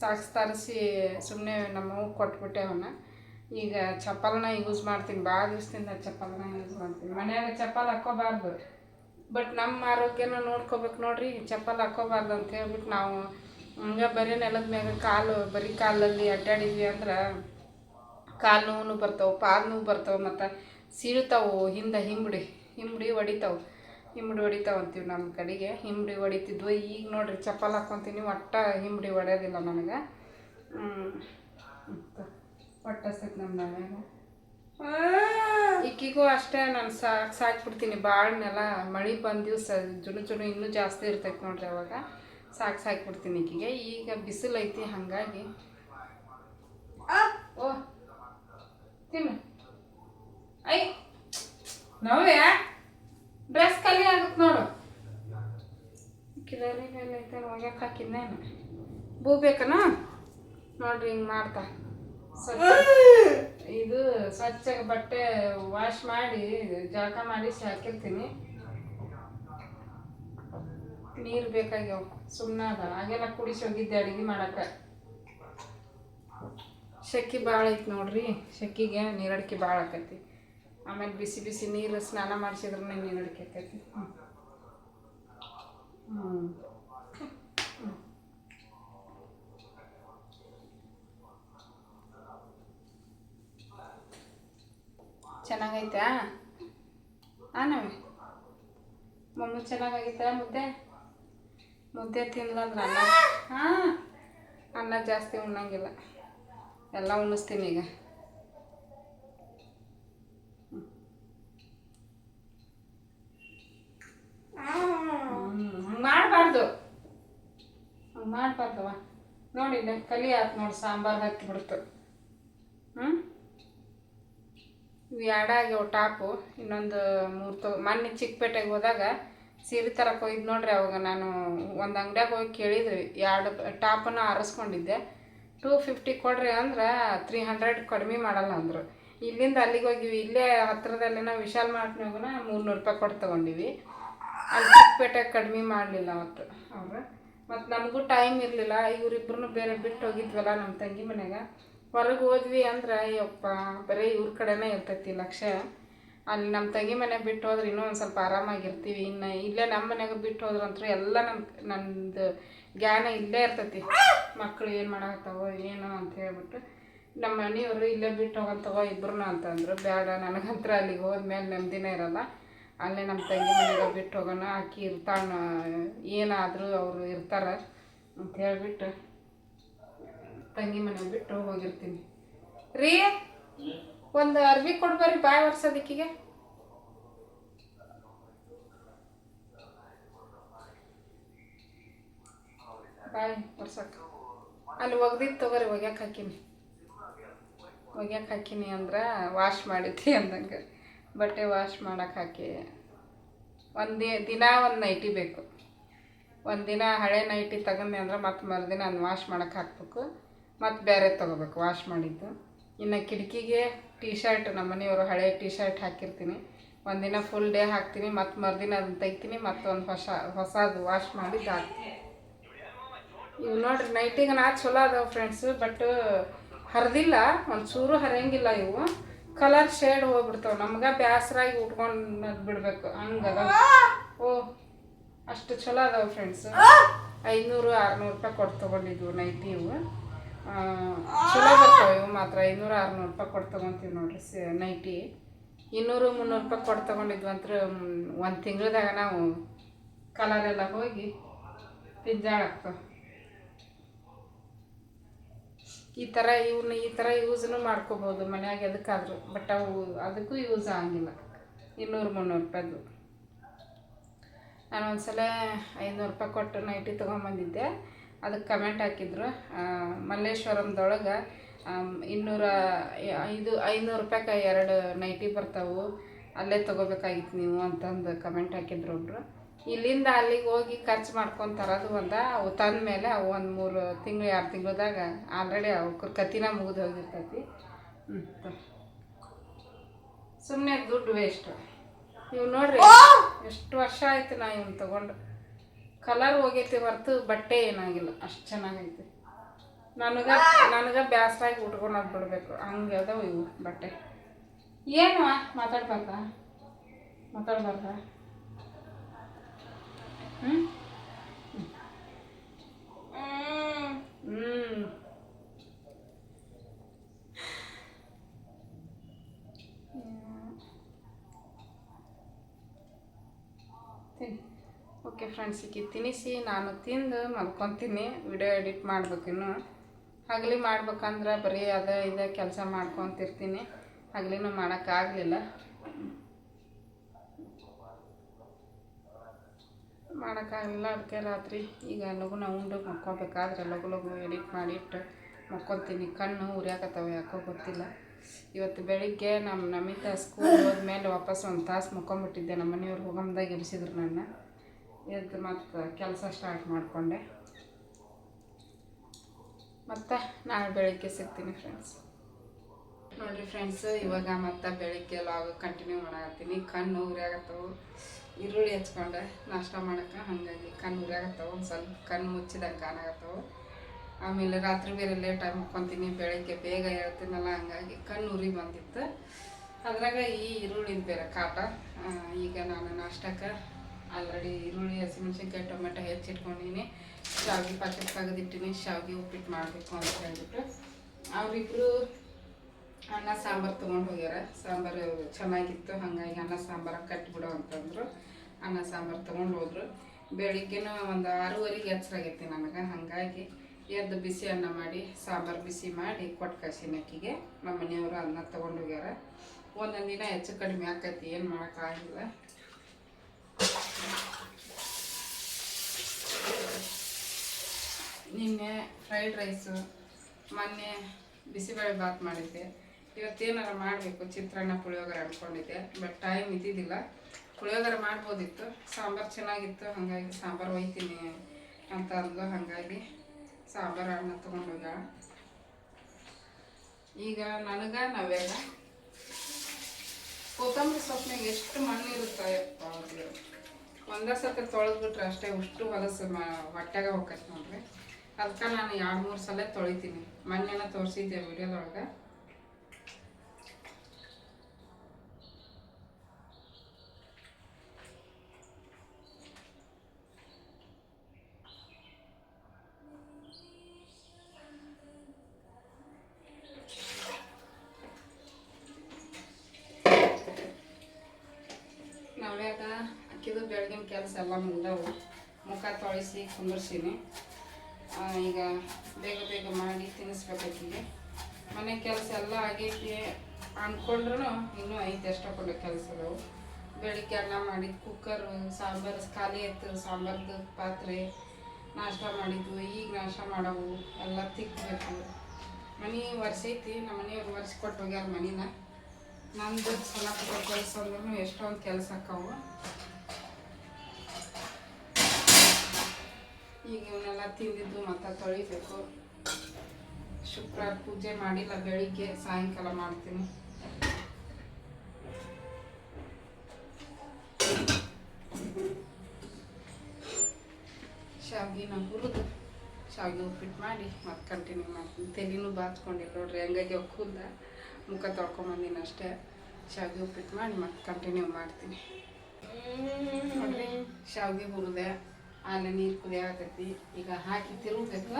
[SPEAKER 1] ಸಾಕ್ಸ್ ತರಿಸಿ ಸುಮ್ಮನೆ ನಮ್ಮವ್ವ ಕೊಟ್ಬಿಟ್ಟೆ ಅವನ್ನ ಈಗ ಚಪ್ಪಲನ ಯೂಸ್ ಮಾಡ್ತೀನಿ. ಭಾಳ ದಿವಸದಿಂದ ಚಪ್ಪಲನ ಯೂಸ್ ಮಾಡ್ತೀನಿ. ಮನೆಯಾಗ ಚಪ್ಪಲ್ ಹಾಕ್ಕೋಬಾರ್ದು. ಬಟ್ ನಮ್ಮ ಆರೋಗ್ಯನ ನೋಡ್ಕೋಬೇಕು ನೋಡ್ರಿ, ಚಪ್ಪಲ್ ಹಾಕ್ಕೋಬಾರ್ದು ಅಂತ ಹೇಳ್ಬಿಟ್ಟು ನಾವು ಹಂಗೆ ಬರೀ ನೆಲದ ಮ್ಯಾಗ ಕಾಲು, ಬರೀ ಕಾಲಲ್ಲಿ ಅಡ್ಡಾಡಿದ್ವಿ ಅಂದ್ರೆ ಕಾಲು ನೋವು ಬರ್ತಾವೆ, ಪಾದ ನೋವು ಬರ್ತಾವೆ ಮತ್ತು ಸೀಳ್ತಾವು ಹಿಂದೆ ಹಿಂಬಡಿ ಹಿಂಬಡಿ ಹೊಡಿತಾವು ಹಿಂಬಡಿ ಹೊಡಿತಾವ ಅಂತೀವಿ ನಮ್ಮ ಕಡೆಗೆ. ಹಿಂಬಡಿ ಹೊಡಿತಿದ್ವು ಈಗ ನೋಡ್ರಿ ಚಪ್ಪಲ್ ಹಾಕ್ಕೊತೀನಿ ಒಟ್ಟ ಹಿಂಬಡಿ ಹೊಡೆಯೋದಿಲ್ಲ ನನಗೆ. ಒಟ್ಟ ಸತ್ ನಮ್ಮ ಮನ್ಯಾಗ. ಈಕಿಗೂ ಅಷ್ಟೇ ನಾನು ಸಾಕು ಸಾಕ್ಬಿಡ್ತೀನಿ. ಬಾಳ್ನೆಲ್ಲ ಮಳೆ ಬಂದ ದಿವಸ ಜುನು ಜುನು ಇನ್ನೂ ಜಾಸ್ತಿ ಇರ್ತೈತೆ ನೋಡ್ರಿ ಅವಾಗ. ಸಾಕು ಸಾಕ್ಬಿಡ್ತೀನಿ ಈಕಿಗೆ. ಈಗ ಬಿಸಿಲೈತಿ, ಹಾಗಾಗಿ. ಓ, ತಿನ್ನು. ಐ ನವ್ಯ ಡ್ರೆಸ್ ಖಾಲಿ ಆಗುತ್ತೆ ನೋಡು. ಕಿಲರಿ ಮೇಲೆ ಐತೆ ಒಗ್ಯಾಕೆ ಹಾಕಿದ್ನೇನು ಬೂ ಬೇಕನ? ನೋಡ್ರಿ ಹಿಂಗೆ ಮಾಡ್ತಾ. ಸ್ವಚ್ಛ ಇದು ಸ್ವಚ್ಛಗೆ ಬಟ್ಟೆ ವಾಶ್ ಮಾಡಿ, ಜಳಕ ಮಾಡಿ ಹಾಕಿರ್ತೀನಿ. ನೀರು ಬೇಕಾಗ್ಯಾವ ಸುಮ್ಮನೆ ಅದ. ಹಾಗೆಲ್ಲ ಕುಡಿಸಿ ಹೋಗಿದ್ದೆ ಅಡುಗೆ ಮಾಡಕ್ಕೆ. ಶಕ್ಕಿ ಭಾಳ ಐತಿ ನೋಡ್ರಿ. ಶಕ್ಕಿಗೆ ನೀರಡಿಕೆ ಭಾಳ ಆಕೈತಿ. ಆಮೇಲೆ ಬಿಸಿ ಬಿಸಿ ನೀರು ಸ್ನಾನ ಮಾಡಿಸಿದ್ರೆ ನೀರು ಹಿಡ್ಕೈತೆ. ಹ್ಞೂ ಚೆನ್ನಾಗೈತಾ ಆನವಿ ಮಮ್ಮಿ ಚೆನ್ನಾಗೈತಾ ಮುದ್ದೆ? ಮುದ್ದೆ ತಿನ್ಲಂದ್ರೆ ಅನ್ನ? ಹಾಂ, ಅನ್ನ ಜಾಸ್ತಿ ಉಣ್ಣಂಗಿಲ್ಲ. ಎಲ್ಲ ಉಣಿಸ್ತೀನಿ ಈಗ. ಮಾಡಬಾರ್ದು. ಮಾಡಬಾರ್ದವ ನೋಡಿ ಕಲಿ ಆತು ನೋಡಿ, ಸಾಂಬಾರು ಹಾಕಿಬಿಡ್ತು ಹ್ಞೂ ಇವು ಎರಡು ಆಗ್ಯಾವ ಟಾಪು, ಇನ್ನೊಂದು ಮೂರು ತೊ, ಮೊನ್ನೆ ಚಿಕ್ಕಪೇಟೆಗೆ ಹೋದಾಗ ಸೀರೆ ತರಕ್ಕೆ ಹೋಗಿದ್ದು ನೋಡ್ರಿ ಅವಾಗ ನಾನು ಒಂದು ಅಂಗಡ್ಯಾಗ ಹೋಗಿ ಕೇಳಿದ್ವಿ, ಎರಡು ಟಾಪನ್ನು ಆರಿಸ್ಕೊಂಡಿದ್ದೆ. ಟೂ ಫಿಫ್ಟಿ ಕೊಡ್ರಿ ಅಂದ್ರೆ ತ್ರೀ ಹಂಡ್ರೆಡ್ ಕಡಿಮೆ ಮಾಡಲ್ಲ ಅಂದರು. ಇಲ್ಲಿಂದ ಅಲ್ಲಿಗೆ ಹೋಗಿವಿ, ಇಲ್ಲೇ ಹತ್ರದಲ್ಲಿನ ವಿಶಾಲ್ ಮಾರ್ಟ್ನಾಗ ಮೂರ್ನೂರು ರೂಪಾಯಿ ಕೊಟ್ಟು ತೊಗೊಂಡಿವಿ. ಅಲ್ಲಿ ಪೇಟೆ ಕಡಿಮೆ ಮಾಡಲಿಲ್ಲ ಅವತ್ತು. ಅವ್ರು. ಮತ್ತು ನಮಗೂ ಟೈಮ್ ಇರಲಿಲ್ಲ. ಇವರಿಬ್ಬರನ್ನು ಬೇರೆ ಬಿಟ್ಟು ಹೋಗಿದ್ವಲ್ಲ ನಮ್ಮ ತಂಗಿ ಮನೆಗೆ. ಹೊರಗೆ ಹೋದ್ವಿ ಅಂದ್ರೆ, ಅಯ್ಯಪ್ಪ, ಬರೀ ಇವ್ರ ಕಡೆನೇ ಇರ್ತೈತಿ ಲಕ್ಷ. ಅಲ್ಲಿ ನಮ್ಮ ತಂಗಿ ಮನೆ ಬಿಟ್ಟು ಹೋದ್ರೆ ಇನ್ನೂ ಒಂದು ಸ್ವಲ್ಪ ಆರಾಮಾಗಿರ್ತೀವಿ. ಇನ್ನು ಇಲ್ಲೇ ನಮ್ಮ ಮನೆಗೆ ಬಿಟ್ಟು ಹೋದ್ರಂತೂ ಎಲ್ಲ ನಮ್ಮ ನಂದು ಜ್ಞಾನ ಇಲ್ಲೇ ಇರ್ತೈತಿ. ಮಕ್ಕಳು ಏನು ಮಾಡಾಕತ್ತಾವೋ ಏನೋ ಅಂತ ಹೇಳ್ಬಿಟ್ಟು ನಮ್ಮ ಮನೆಯವರು ಇಲ್ಲೇ ಬಿಟ್ಟು ಹೋಗಂತವ ಇಬ್ಬರು ಅಂತಂದ್ರು. ಬೇಡ ನನಗಂತ್ರ ಅಲ್ಲಿಗೆ ಹೋದ್ಮೇಲೆ ನೆಮ್ಮದಿನೇ ಇರಲ್ಲ. ಅಲ್ಲೇ ನಮ್ಮ ತಂಗಿ ಮನೆಗೆ ಬಿಟ್ಟು ಹೋಗೋಣ. ಆಕಿ ಇರ್ತಾಳ ಏನಾದರೂ ಅವರು ಇರ್ತಾರ ಅಂತ ಹೇಳಿಬಿಟ್ಟು ತಂಗಿ ಮನೆಗೆ ಬಿಟ್ಟು ಹೋಗಿರ್ತೀನಿ. ರೀ, ಒಂದು ಅರ್ವಿ ಕೊಡ್ಬರ್ರಿ ಬಾಯ್ ಒರ್ಸೋದಿಕ್ಕಿಗೆ ಬಾಯ್ ಒರ್ಸಕ್ಕೆ ಅಲ್ಲಿ ಒಗ್ದಿದ್ದು ತಗೋರಿ, ಒಗ್ಯಾಕೆ ಹಾಕೀನಿ. ಒಗ್ಯಾಕೆ ಹಾಕೀನಿ ಅಂದ್ರೆ ವಾಶ್ ಮಾಡಿದ್ದಿ ಅಂದಂಗೆ. ಬಟ್ಟೆ ವಾಶ್ ಮಾಡಕ್ಕೆ ಹಾಕಿ ಒಂದು ದಿನ ಒಂದು ನೈಟಿ ಬೇಕು. ದಿನ ಹಳೆ ನೈಟಿ ತಗೊಂಡೆ ಅಂದ್ರೆ ಮತ್ತೆ ಮರುದಿನ ಅದನ್ನ ವಾಶ್ ಮಾಡಕ್ಕೆ ಹಾಕ್ಬೇಕು. ಮತ್ತು ಬೇರೆ ತೊಗೋಬೇಕು ವಾಶ್ ಮಾಡಿದ್ದು. ಇನ್ನು ಕಿಟಕಿಗೆ ಟೀ ಶರ್ಟ್ ನಮ್ಮ ಮನೆಯವರು ಹಳೆ ಟೀ ಶರ್ಟ್ ಹಾಕಿರ್ತೀನಿ ಒಂದಿನ ಫುಲ್ ಡೇ ಹಾಕ್ತೀನಿ, ಮತ್ತು ಮರುದಿನ ಅದನ್ನ ತೆಗಿತೀನಿ ಮತ್ತೊಂದು ಹೊಸ, ಹೊಸದು ವಾಶ್ ಮಾಡಿ ಹಾಕ್ತೀನಿ ಇವು ನೋಡ್ರಿ ನೈಟಿಗೆ ನಾ ಚಲೋ ಅದಾವೆ ಫ್ರೆಂಡ್ಸು ಬಟ್ ಹರಿದಿಲ್ಲ, ಒಂದು ಚೂರು ಹರಿಯಂಗಿಲ್ಲ ಇವು. ಕಲರ್ ಶೇಡ್ ಹೋಗ್ಬಿಡ್ತಾವೆ. ನಮ್ಗೆ ಬ್ಯಾಸರಾಗಿ ಉಟ್ಕೊಂಡು ಬಿಡ್ಬೇಕು. ಹಂಗದ ಓ, ಅಷ್ಟು ಚಲೋ ಅದಾವ ಫ್ರೆಂಡ್ಸ್ ಐನೂರು, ಆರುನೂರು ರೂಪಾಯಿ ಕೊಟ್ಟು ತೊಗೊಂಡಿದ್ವು ನೈಟಿ ಇವು. ಚಲೋ ಬರ್ತಾವ ಇವು ಮಾತ್ರ. ಐನೂರು, ಆರುನೂರು ರೂಪಾಯಿ ಕೊಟ್ಟು ತಗೊಂತೀವಿ ನೋಡ್ರಿ ನೈಟಿ ಇನ್ನೂರು, ಮುನ್ನೂರು ರೂಪಾಯಿ ಕೊಟ್ಟು ತೊಗೊಂಡಿದ್ವು ಅಂತ ಒಂದು ತಿಂಗಳದಾಗ ನಾವು ಕಲರ್ ಎಲ್ಲ ಹೋಗಿ ಪಿಂಜಾಳಾಗ್ತಾವೆ ಈ ಥರ ಇವನ್ನ ಈ ಥರ ಯೂಸ್ನು ಮಾಡ್ಕೋಬೋದು ಮನ್ಯಾಗ ಅದಕ್ಕಾದರೂ ಬಟ್ ಅವು ಅದಕ್ಕೂ ಯೂಸ್ ಆಗಂಗಿಲ್ಲ. ಇನ್ನೂರು ಮುನ್ನೂರು ರೂಪಾಯ್ದು. ನಾನು ಒಂದ್ಸಲ ಐನೂರು ರೂಪಾಯಿ ಕೊಟ್ಟು ನೈಟಿ ತೊಗೊಂಬಂದಿದ್ದೆ. ಅದಕ್ಕೆ ಕಮೆಂಟ್ ಹಾಕಿದ್ರು. ಮಲ್ಲೇಶ್ವರಂದೊಳಗೆ ಇನ್ನೂರ ಐದು, ಐನೂರು ರೂಪಾಯಿಗೆ ಎರಡು ನೈಟಿ ಬರ್ತಾವೆ. ಅಲ್ಲೇ ತೊಗೋಬೇಕಾಗಿತ್ತು ನೀವು ಅಂತಂದು ಕಮೆಂಟ್ ಹಾಕಿದ್ರು ಒಬ್ರು. ಇಲ್ಲಿಂದ ಅಲ್ಲಿಗೆ ಹೋಗಿ ಖರ್ಚು ಮಾಡ್ಕೊಂಡು ತರೋದು ಒಂದ. ಅವು ತಂದ ಮೇಲೆ ಅವು ಒಂದು ಮೂರು ತಿಂಗಳು ಎರಡು ತಿಂಗಳದಾಗ ಆಲ್ರೆಡಿ ಅವಕ್ಕೆ ಕತಿನ ಮುಗಿದು ಹೋಗಿರ್ತೈತಿ. ಸುಮ್ಮನೆ ದುಡ್ಡು ವೇಸ್ಟ್ ನೀವು ನೋಡ್ರಿ ಎಷ್ಟು ವರ್ಷ ಆಯ್ತು ನಾ ಇವ್ನು ತಗೊಂಡು. ಕಲರ್ ಹೋಗೈತಿ ಹೊರತು ಬಟ್ಟೆ ಏನಾಗಿಲ್ಲ ಅಷ್ಟು ಚೆನ್ನಾಗೈತಿ. ನನಗೆ ನನಗೆ ಬ್ಯಾಸ್ರಾಗಿ ಉಟ್ಕೊಂಡು ಬಿಡಬೇಕು. ಹಂಗೆ ಅದಾವ ಇವು ಬಟ್ಟೆ. ಏನು ಮಾತಾಡ್ಬಾರ್ದ? ಮಾತಾಡ್ಬಾರ್ದ? ಓಕೆ ಫ್ರೆಂಡ್ಸ್ ಈಗ ತಿನ್ನಿಸಿ ನಾನು ತಿಂದು ಮಲ್ಕೊತೀನಿ. ವಿಡಿಯೋ ಎಡಿಟ್ ಮಾಡ್ಬೇಕಿನ್ನು ಹಗಲಿ ಮಾಡ್ಬೇಕಂದ್ರೆ ಬರೀ ಅದೇ ಇದೇ, ಕೆಲಸ ಮಾಡ್ಕೊತಿರ್ತೀನಿ. ಹಗಲಿನೂ ಮಾಡೋಕ್ಕಾಗಲಿಲ್ಲ. ಮಾಡೋಕ್ಕಾಗಲಿಲ್ಲ. ಅದಕ್ಕೆ ರಾತ್ರಿ ಈಗ ಲಘುನ ಉಂಡು ಮಕ್ಕೋಬೇಕಾದ್ರೆ ಲಘು ಲಘು ಎಡಿಟ್ ಮಾಡಿಟ್ಟು ಮಕ್ಕೊತೀನಿ ಕಣ್ಣು ಉರಿಯಾಕತ್ತವೆ ಯಾಕೋ ಗೊತ್ತಿಲ್ಲ. ಇವತ್ತು ಬೆಳಿಗ್ಗೆ ನಮ್ಮ ನಮಿತಾ ಸ್ಕೂಲ್ ಹೋದ್ಮೇಲೆ ವಾಪಸ್ ಒಂದು ತಾಸು ಮಕ್ಕೊಂಬಿಟ್ಟಿದ್ದೆ. ನಮ್ಮ ಮನೆಯವ್ರು ಹೋಗಮ್ದಾಗ ಇಳಿಸಿದ್ರು ನನ್ನ. ಎದ್ದು ಮತ್ತು ಕೆಲಸ ಸ್ಟಾರ್ಟ್ ಮಾಡಿಕೊಂಡೆ. ಮತ್ತು ನಾಳೆ ಬೆಳಿಗ್ಗೆ ಸಿಗ್ತೀನಿ ಫ್ರೆಂಡ್ಸ್ ನೋಡಿರಿ ಫ್ರೆಂಡ್ಸ್ ಇವಾಗ ಮತ್ತೆ ಬೆಳಿಗ್ಗೆ ಲಾಗ್ ಕಂಟಿನ್ಯೂ ಮಾಡಕತ್ತೀನಿ. ಕಣ್ಣು ಉರಿಯಾಗತ್ತವು ಈರುಳ್ಳಿ ಹಚ್ಕೊಂಡೆ. ನಾಷ್ಟ ಮಾಡಕ್ಕೆ ಹಾಗಾಗಿ ಕಣ್ಣು ಉರಿಯಾಗತ್ತವ ಒಂದು ಸ್ವಲ್ಪ ಕಣ್ಣು ಮುಚ್ಚಿದಂಗೆ ಕಾಣಾಗತ್ತವು ಆಮೇಲೆ ರಾತ್ರಿ ಬೇರೆ ಲೇಟಾಗಿ ಮುಕ್ಕೊತೀನಿ, ಬೆಳಗ್ಗೆ ಬೇಗ ಹೇಳ್ತೀನಲ್ಲ ಹಂಗಾಗಿ ಕಣ್ಣು ಉರಿ ಬಂದಿತ್ತು. ಅದ್ರಾಗ ಈ ಈರುಳ್ಳಿನ ಬೇರೆ ಕಾಟ ಈಗ ನಾನು ನಾಷ್ಟಕ್ಕೆ ಆಲ್ರೆಡಿ ಈರುಳ್ಳಿ, ಹಸಿಮೆಣ್ಸಿನ್ಕಾಯಿ, ಟೊಮೆಟೊ ಹೆಚ್ಚಿಟ್ಕೊಂಡಿನಿ. ಶಾವಿಗೆ ಪಾಕೆಟ್ ತೆಗೆದಿಟ್ಟಿನಿ, ಶಾವಿಗೆ ಉಪ್ಪಿಟ್ಟು ಮಾಡಬೇಕು ಅಂತ ಹೇಳಿಬಿಟ್ಟು ಅವರಿಬ್ಬರು ಅನ್ನ ಸಾಂಬಾರು ತೊಗೊಂಡು ಹೋಗ್ಯಾರ. ಸಾಂಬಾರು ಚೆನ್ನಾಗಿತ್ತು, ಹಾಗಾಗಿ ಅನ್ನ ಸಾಂಬಾರು ಕಟ್ಬಿಡು ಅಂತಂದ್ರು. ಅನ್ನ ಸಾಂಬಾರು ತೊಗೊಂಡು ಹೋದ್ರು. ಬೆಳಿಗ್ಗೆನೂ ಒಂದು ಆರೂವರೆಗೆ ಎಚ್ಚರಾಗೈತಿ ನನಗೆ ಹಾಗಾಗಿ ಎದ್ದು ಬಿಸಿ ಅನ್ನ ಮಾಡಿ, ಸಾಂಬಾರು ಬಿಸಿ ಮಾಡಿ ಕೊಟ್ಟು ಕಳ್ಸೀನಿ ಅಕ್ಕಿಗೆ ನಮ್ಮ ಮನೆಯವರು ಅನ್ನ ತೊಗೊಂಡು ಹೋಗ್ಯಾರ. ಒಂದೊಂದು ದಿನ ಹೆಚ್ಚು ಕಡಿಮೆ ಆಕೈತಿ, ಏನು ಮಾಡೋಕ್ಕಾಗಿಲ್ಲ ನಿನ್ನೆ ಫ್ರೈಡ್ ರೈಸು ಮೊನ್ನೆ ಬಿಸಿಬೇಳೆ ಬಾತ್ ಮಾಡಿದ್ದೆ. ಇವತ್ತೇನಾರ ಮಾಡಬೇಕು, ಚಿತ್ರಾನ್ನ, ಪುಳಿಯೋಗರೆ ಅಂದ್ಕೊಂಡಿದ್ದೆ ಬಟ್ ಟೈಮ್ ಇದ್ದಿದ್ದಿಲ್ಲ. ಪುಳಿಯೋಗರೆ ಮಾಡ್ಬೋದಿತ್ತು, ಸಾಂಬಾರು ಚೆನ್ನಾಗಿತ್ತು, ಹಾಗಾಗಿ ಸಾಂಬಾರು ಒಯ್ತೀನಿ ಅಂತ ಅಂದ್ಲು, ಹಾಗಾಗಿ ಸಾಂಬಾರು ಅನ್ನ ತೊಗೊಂಡೋಗ ಈಗ ನನಗೆ ನಾವೆಲ್ಲ ಕೊತ್ತಂಬರಿ ಸೊಪ್ಪಿನಾಗ ಎಷ್ಟು ಮಣ್ಣು ಇರುತ್ತೆ ಒಂದೇ ಸತಿ ತೊಳೆದ್ಬಿಟ್ರೆ ಅಷ್ಟೇ ಉಷ್ಟು ಹೊಲಸು ಮ ಹೊಟ್ಟೆಗೆ ಹೋಗತ್ತೆ ನೋಡ್ರಿ. ಅದಕ್ಕೆ ನಾನು ಎರಡು ಮೂರು ಸಲ ತೊಳಿತೀನಿ. ಮಣ್ಣೆಲ್ಲ ತೋರಿಸಿದ್ದೆ ವಿಡಿಯೋದೊಳಗೆ ನಾವ್ಯಾಗ ಅಕ್ಕಿದು ಬೆಳಗಿನ ಕೆಲಸ ಎಲ್ಲ ಮುಗ್ದವು ಮುಖ ತೊಳಿಸಿ ಕುಂದರ್ಸೀನಿ ಈಗ ಬೇಗ ಬೇಗ ಮಾಡಿ ತಿನ್ನಿಸ್ಬೇಕಾಕಿಗೆ ಮನೆ ಕೆಲಸ ಎಲ್ಲ ಆಗೈತಿ ಅಂದ್ಕೊಂಡ್ರೂ ಇನ್ನೂ ಐತೆ ಕೆಲಸ ಅದಾವು ಬೆಳಿಗ್ಗೆ ಅನ್ನ ಮಾಡಿದ್ದು ಕುಕ್ಕರು ಸಾಂಬಾರು, ಖಾಲಿ ಆಯ್ತು ಸಾಂಬಾರ್ದು ಪಾತ್ರೆ, ನಾಷ್ಟ ಮಾಡಿದ್ವು ಈಗ ನಾಷ್ಟ ಮಾಡವು, ಎಲ್ಲ ತಿಕ್ಕಬೇಕು ಮನೆ ಒರೆಸೈತಿ ನಮ್ಮ ಮನೆಯವ್ರು ಒರೆಸ್ಕೊಟ್ಟು ಹೋಗ್ಯಾರ ಮನೇನ. ನಂದು ಸಣ್ಣ ಪುಟ್ಟ ಕೆಲಸ ಅಂದ್ರೂ ಎಷ್ಟೊಂದು ಕೆಲಸ ಆಕ್ಕವು ಈಗ ಇವನ್ನೆಲ್ಲ ತಿಂದಿದ್ದು ಮತ್ತೆ ತೊಳಿಬೇಕು. ಶುಕ್ರವಾರ ಪೂಜೆ ಮಾಡಿಲ್ಲ ಬೆಳಿಗ್ಗೆ ಸಾಯಂಕಾಲ ಮಾಡ್ತೀನಿ. ಶಾವಿಗೆನ ಹುರಿದು ಶಾವಿಗೆ ಉಪ್ಪಿಟ್ಟು ಮಾಡಿ ಮತ್ತೆ ಕಂಟಿನ್ಯೂ ಮಾಡ್ತೀನಿ. ತಲೆನೂ ಬಾಚ್ಕೊಂಡಿಲ್ಲ ನೋಡ್ರಿ ಹಂಗಾಗಿ ಕೂದ ಮುಖ ತೊಳ್ಕೊಂಬಂದಿನ ಅಷ್ಟೇ. ಶಾವಿಗೆ ಉಪ್ಪಿಟ್ಟು ಮಾಡಿ ಮತ್ತೆ ಕಂಟಿನ್ಯೂ ಮಾಡ್ತೀನಿ. ನೋಡ್ರಿ ಶಾವಿಗೆ ಹುರಿದೆ. ಆಲೆ ನೀರು ಕುದಿಯಾಕತ್ತಿ ಈಗ ಹಾಕಿ ತಿರುಗಬೇಕು.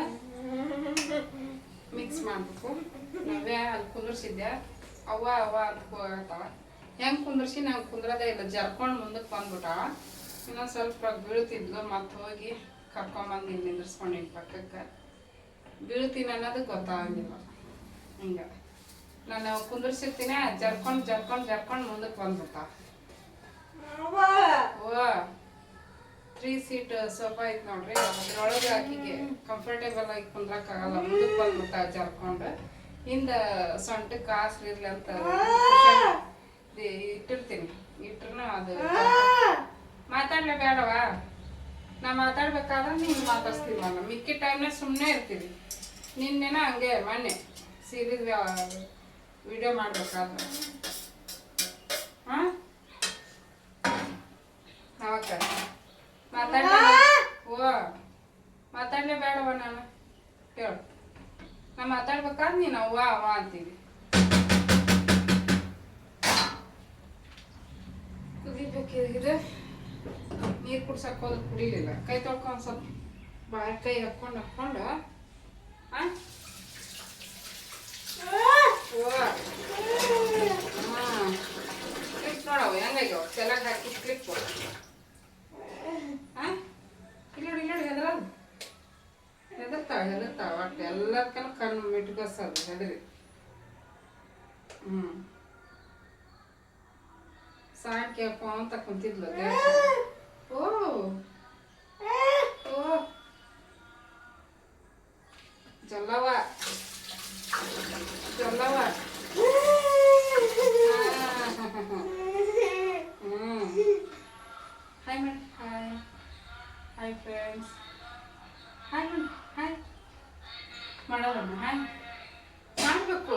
[SPEAKER 1] ಮಿಕ್ಸ್ ಮಾಡಬೇಕು. ನಾವೇ ಅಲ್ಲಿ ಕುಂದ್ರಿಸಿದ್ದೆ. ಅವ್ವ ಅವ್ವ ಅಂತ ಹೋಗತ್ತಾವ ಹೆಂಗೆ ಕುಂದ್ರಿಸಿ? ನಾವು ಕುಂದ್ರದೇ ಇಲ್ಲ. ಜರ್ಕೊಂಡು ಮುಂದಕ್ಕೆ ಬಂದ್ಬಿಟ್ಟಾವ ಇನ್ನೊಂದು ಸ್ವಲ್ಪ ಬೀಳ್ತಿದ್ಲು. ಮತ್ತೆ ಹೋಗಿ ಕರ್ಕೊಂಬಂದು ಇಲ್ಲಿ ನಿಂದ್ರಿಸ್ಕೊಂಡಿನಿ ಪಕ್ಕಕ್ಕೆ. ಬೀಳ್ತೀನಿ ಅನ್ನೋದು ಗೊತ್ತಾಗಂಗಿಲ್ಲ. ಹಿಂಗೆ. ನಾನು ಕುಂದ್ರಿಸಿರ್ತೀನಿ. ಜರ್ಕೊಂಡು ಜರ್ಕೊಂಡು ಜರ್ಕೊಂಡು ಮುಂದಕ್ಕೆ ಬಂದ್ಬಿಟ್ಟಾವ ಓ ತ್ರೀ ಸೀಟ್ ಸೋಫಾ ಐತ್ ನೋಡ್ರಿ. ಅದ್ರೊಳಗೆ ಆಕಿಗೆ ಕಂಫರ್ಟೇಬಲ್ ಆಗಿ ಕುಂದ್ರಕ್ಕಾಗಲ್ಲ ಮುಂದಕ್ಕೆ ಬಂದ್ಬಿಟ್ಟ ಜರ್ಕೊಂಡು. ಹಿಂದ ಸೊಂಟ ಇರ್ಲಿ ಅಂತ ಇಟ್ಟಿರ್ತೀನಿ. ಇಟ್ರು ಅದು ಮಾತಾಡ್ಲೇ ಬೇಡವಾ ನಾ ಮಾತಾಡ್ಬೇಕಾದ್ರೆ ನೀನು ಮಾತಾಡ್ಸ್ತೀವಿ ನಾನು ಮಿಕ್ಕಿ ಟೈಮ್ನ ಸುಮ್ಮನೆ ಇರ್ತೀವಿ. ನಿನ್ನೆನ ಹಂಗೆ ಮೊನ್ನೆ ಸೀರಿಯಲ್ ವಿಡಿಯೋ ಮಾಡ್ಬೇಕಾದ್ರೆ. ಹಾಂ? ಅವಕ್ಕ ಓ ಮಾತಾಡ್ಲೇ ಬೇಡವ ನಾನು. ಹೇಳು ನಾ ಮಾತಾಡ್ಬೇಕಾದ್ರೆ ನೀನು ಅವ್ವ ಅವ ಅಂತೀವಿ. ಕುದಿಬೇಕಿದ್ರೆ ನೀರು ಕುಡ್ಸಕ್ಕೆ ಹೋದ್ರೆ ಕುಡಿಲಿಲ್ಲ. ಕೈ ತೊಳ್ಕೊಂಡು ಸ್ವಲ್ಪ ಬಾಯಿ ಕೈ ಹಾಕ್ಕೊಂಡು ಹಾಕ್ಕೊಂಡು ಹಾಂ ಓ ಹಾಂ. ಕ್ಲಿಪ್ ನೋಡವ ಹೆಂಗಾಗ್ಯಾವ? ಚೆನ್ನಾಗಿ ಹಾಕಿ ಕ್ಲಿಪ್. ಹೆದರ್ತಾವ ಹೆದರ್ತಾವ ಒಟ್ಟ ಎಲ್ಲದಕ್ಕೂ ಕಣ್ಣು ಮಿಟ್ಕೋಸೋದು ಹೆದರಿ ಹ್ಞೂ ಸಾಕ್ಯಪ್ಪ ಅಂತ ಕುಂತಿದ್ಲು ಓ. ಓ. ಜಲ್ಲವ ಹ್ಞೂ hi madam hi hi friends hi madam hi ಮಾಡೋಣ ಹಾಯ್ ಮಾಡಬೇಕು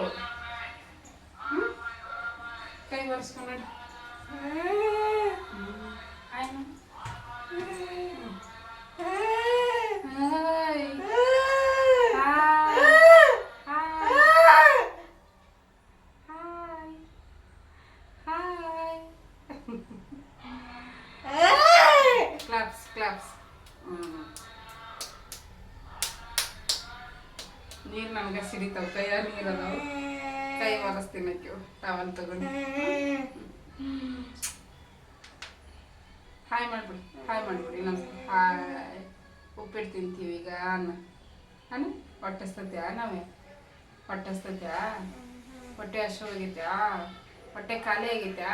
[SPEAKER 1] ಹ್ಞೂ ಕೈ ಒರೆಸ್ಕೊಂಡು ಹಾಯ್ ಮೇಡಮ್ ಹಾಯ್ ನೀರು ನನಗೆ ಸಿಡಿತಾವ ಕೈಯಾಗ ನೀರು ಅದಾವ. ಕೈ ಒರೆಸ್ತೀನಿ ಆಕೆ ಟವಲ್ ತಗೊಂಡು. ಹಾಯ್ ಮಾಡ್ಬಿಡಿ ಹಾಯ್ ಮಾಡ್ಬಿಡಿ ಇನ್ನೊಂದು ಹಾಯ್. ಉಪ್ಪಿಟ್ಟು ತಿಂತೀವಿ ಈಗ, ಅನ್ನ. ಅನ್ನ? ಹೊಟ್ಟೆ ಹಸ್ತತ್ಯಾ ನಾವೇ? ಹೊಟ್ಟೆ ಹಸ್ತತ್ಯಾ ಹೊಟ್ಟೆ ಹಸು ಹೋಗಿತ್ಯಾ ಹೊಟ್ಟೆ ಖಾಲಿ ಆಗೈತ್ಯಾ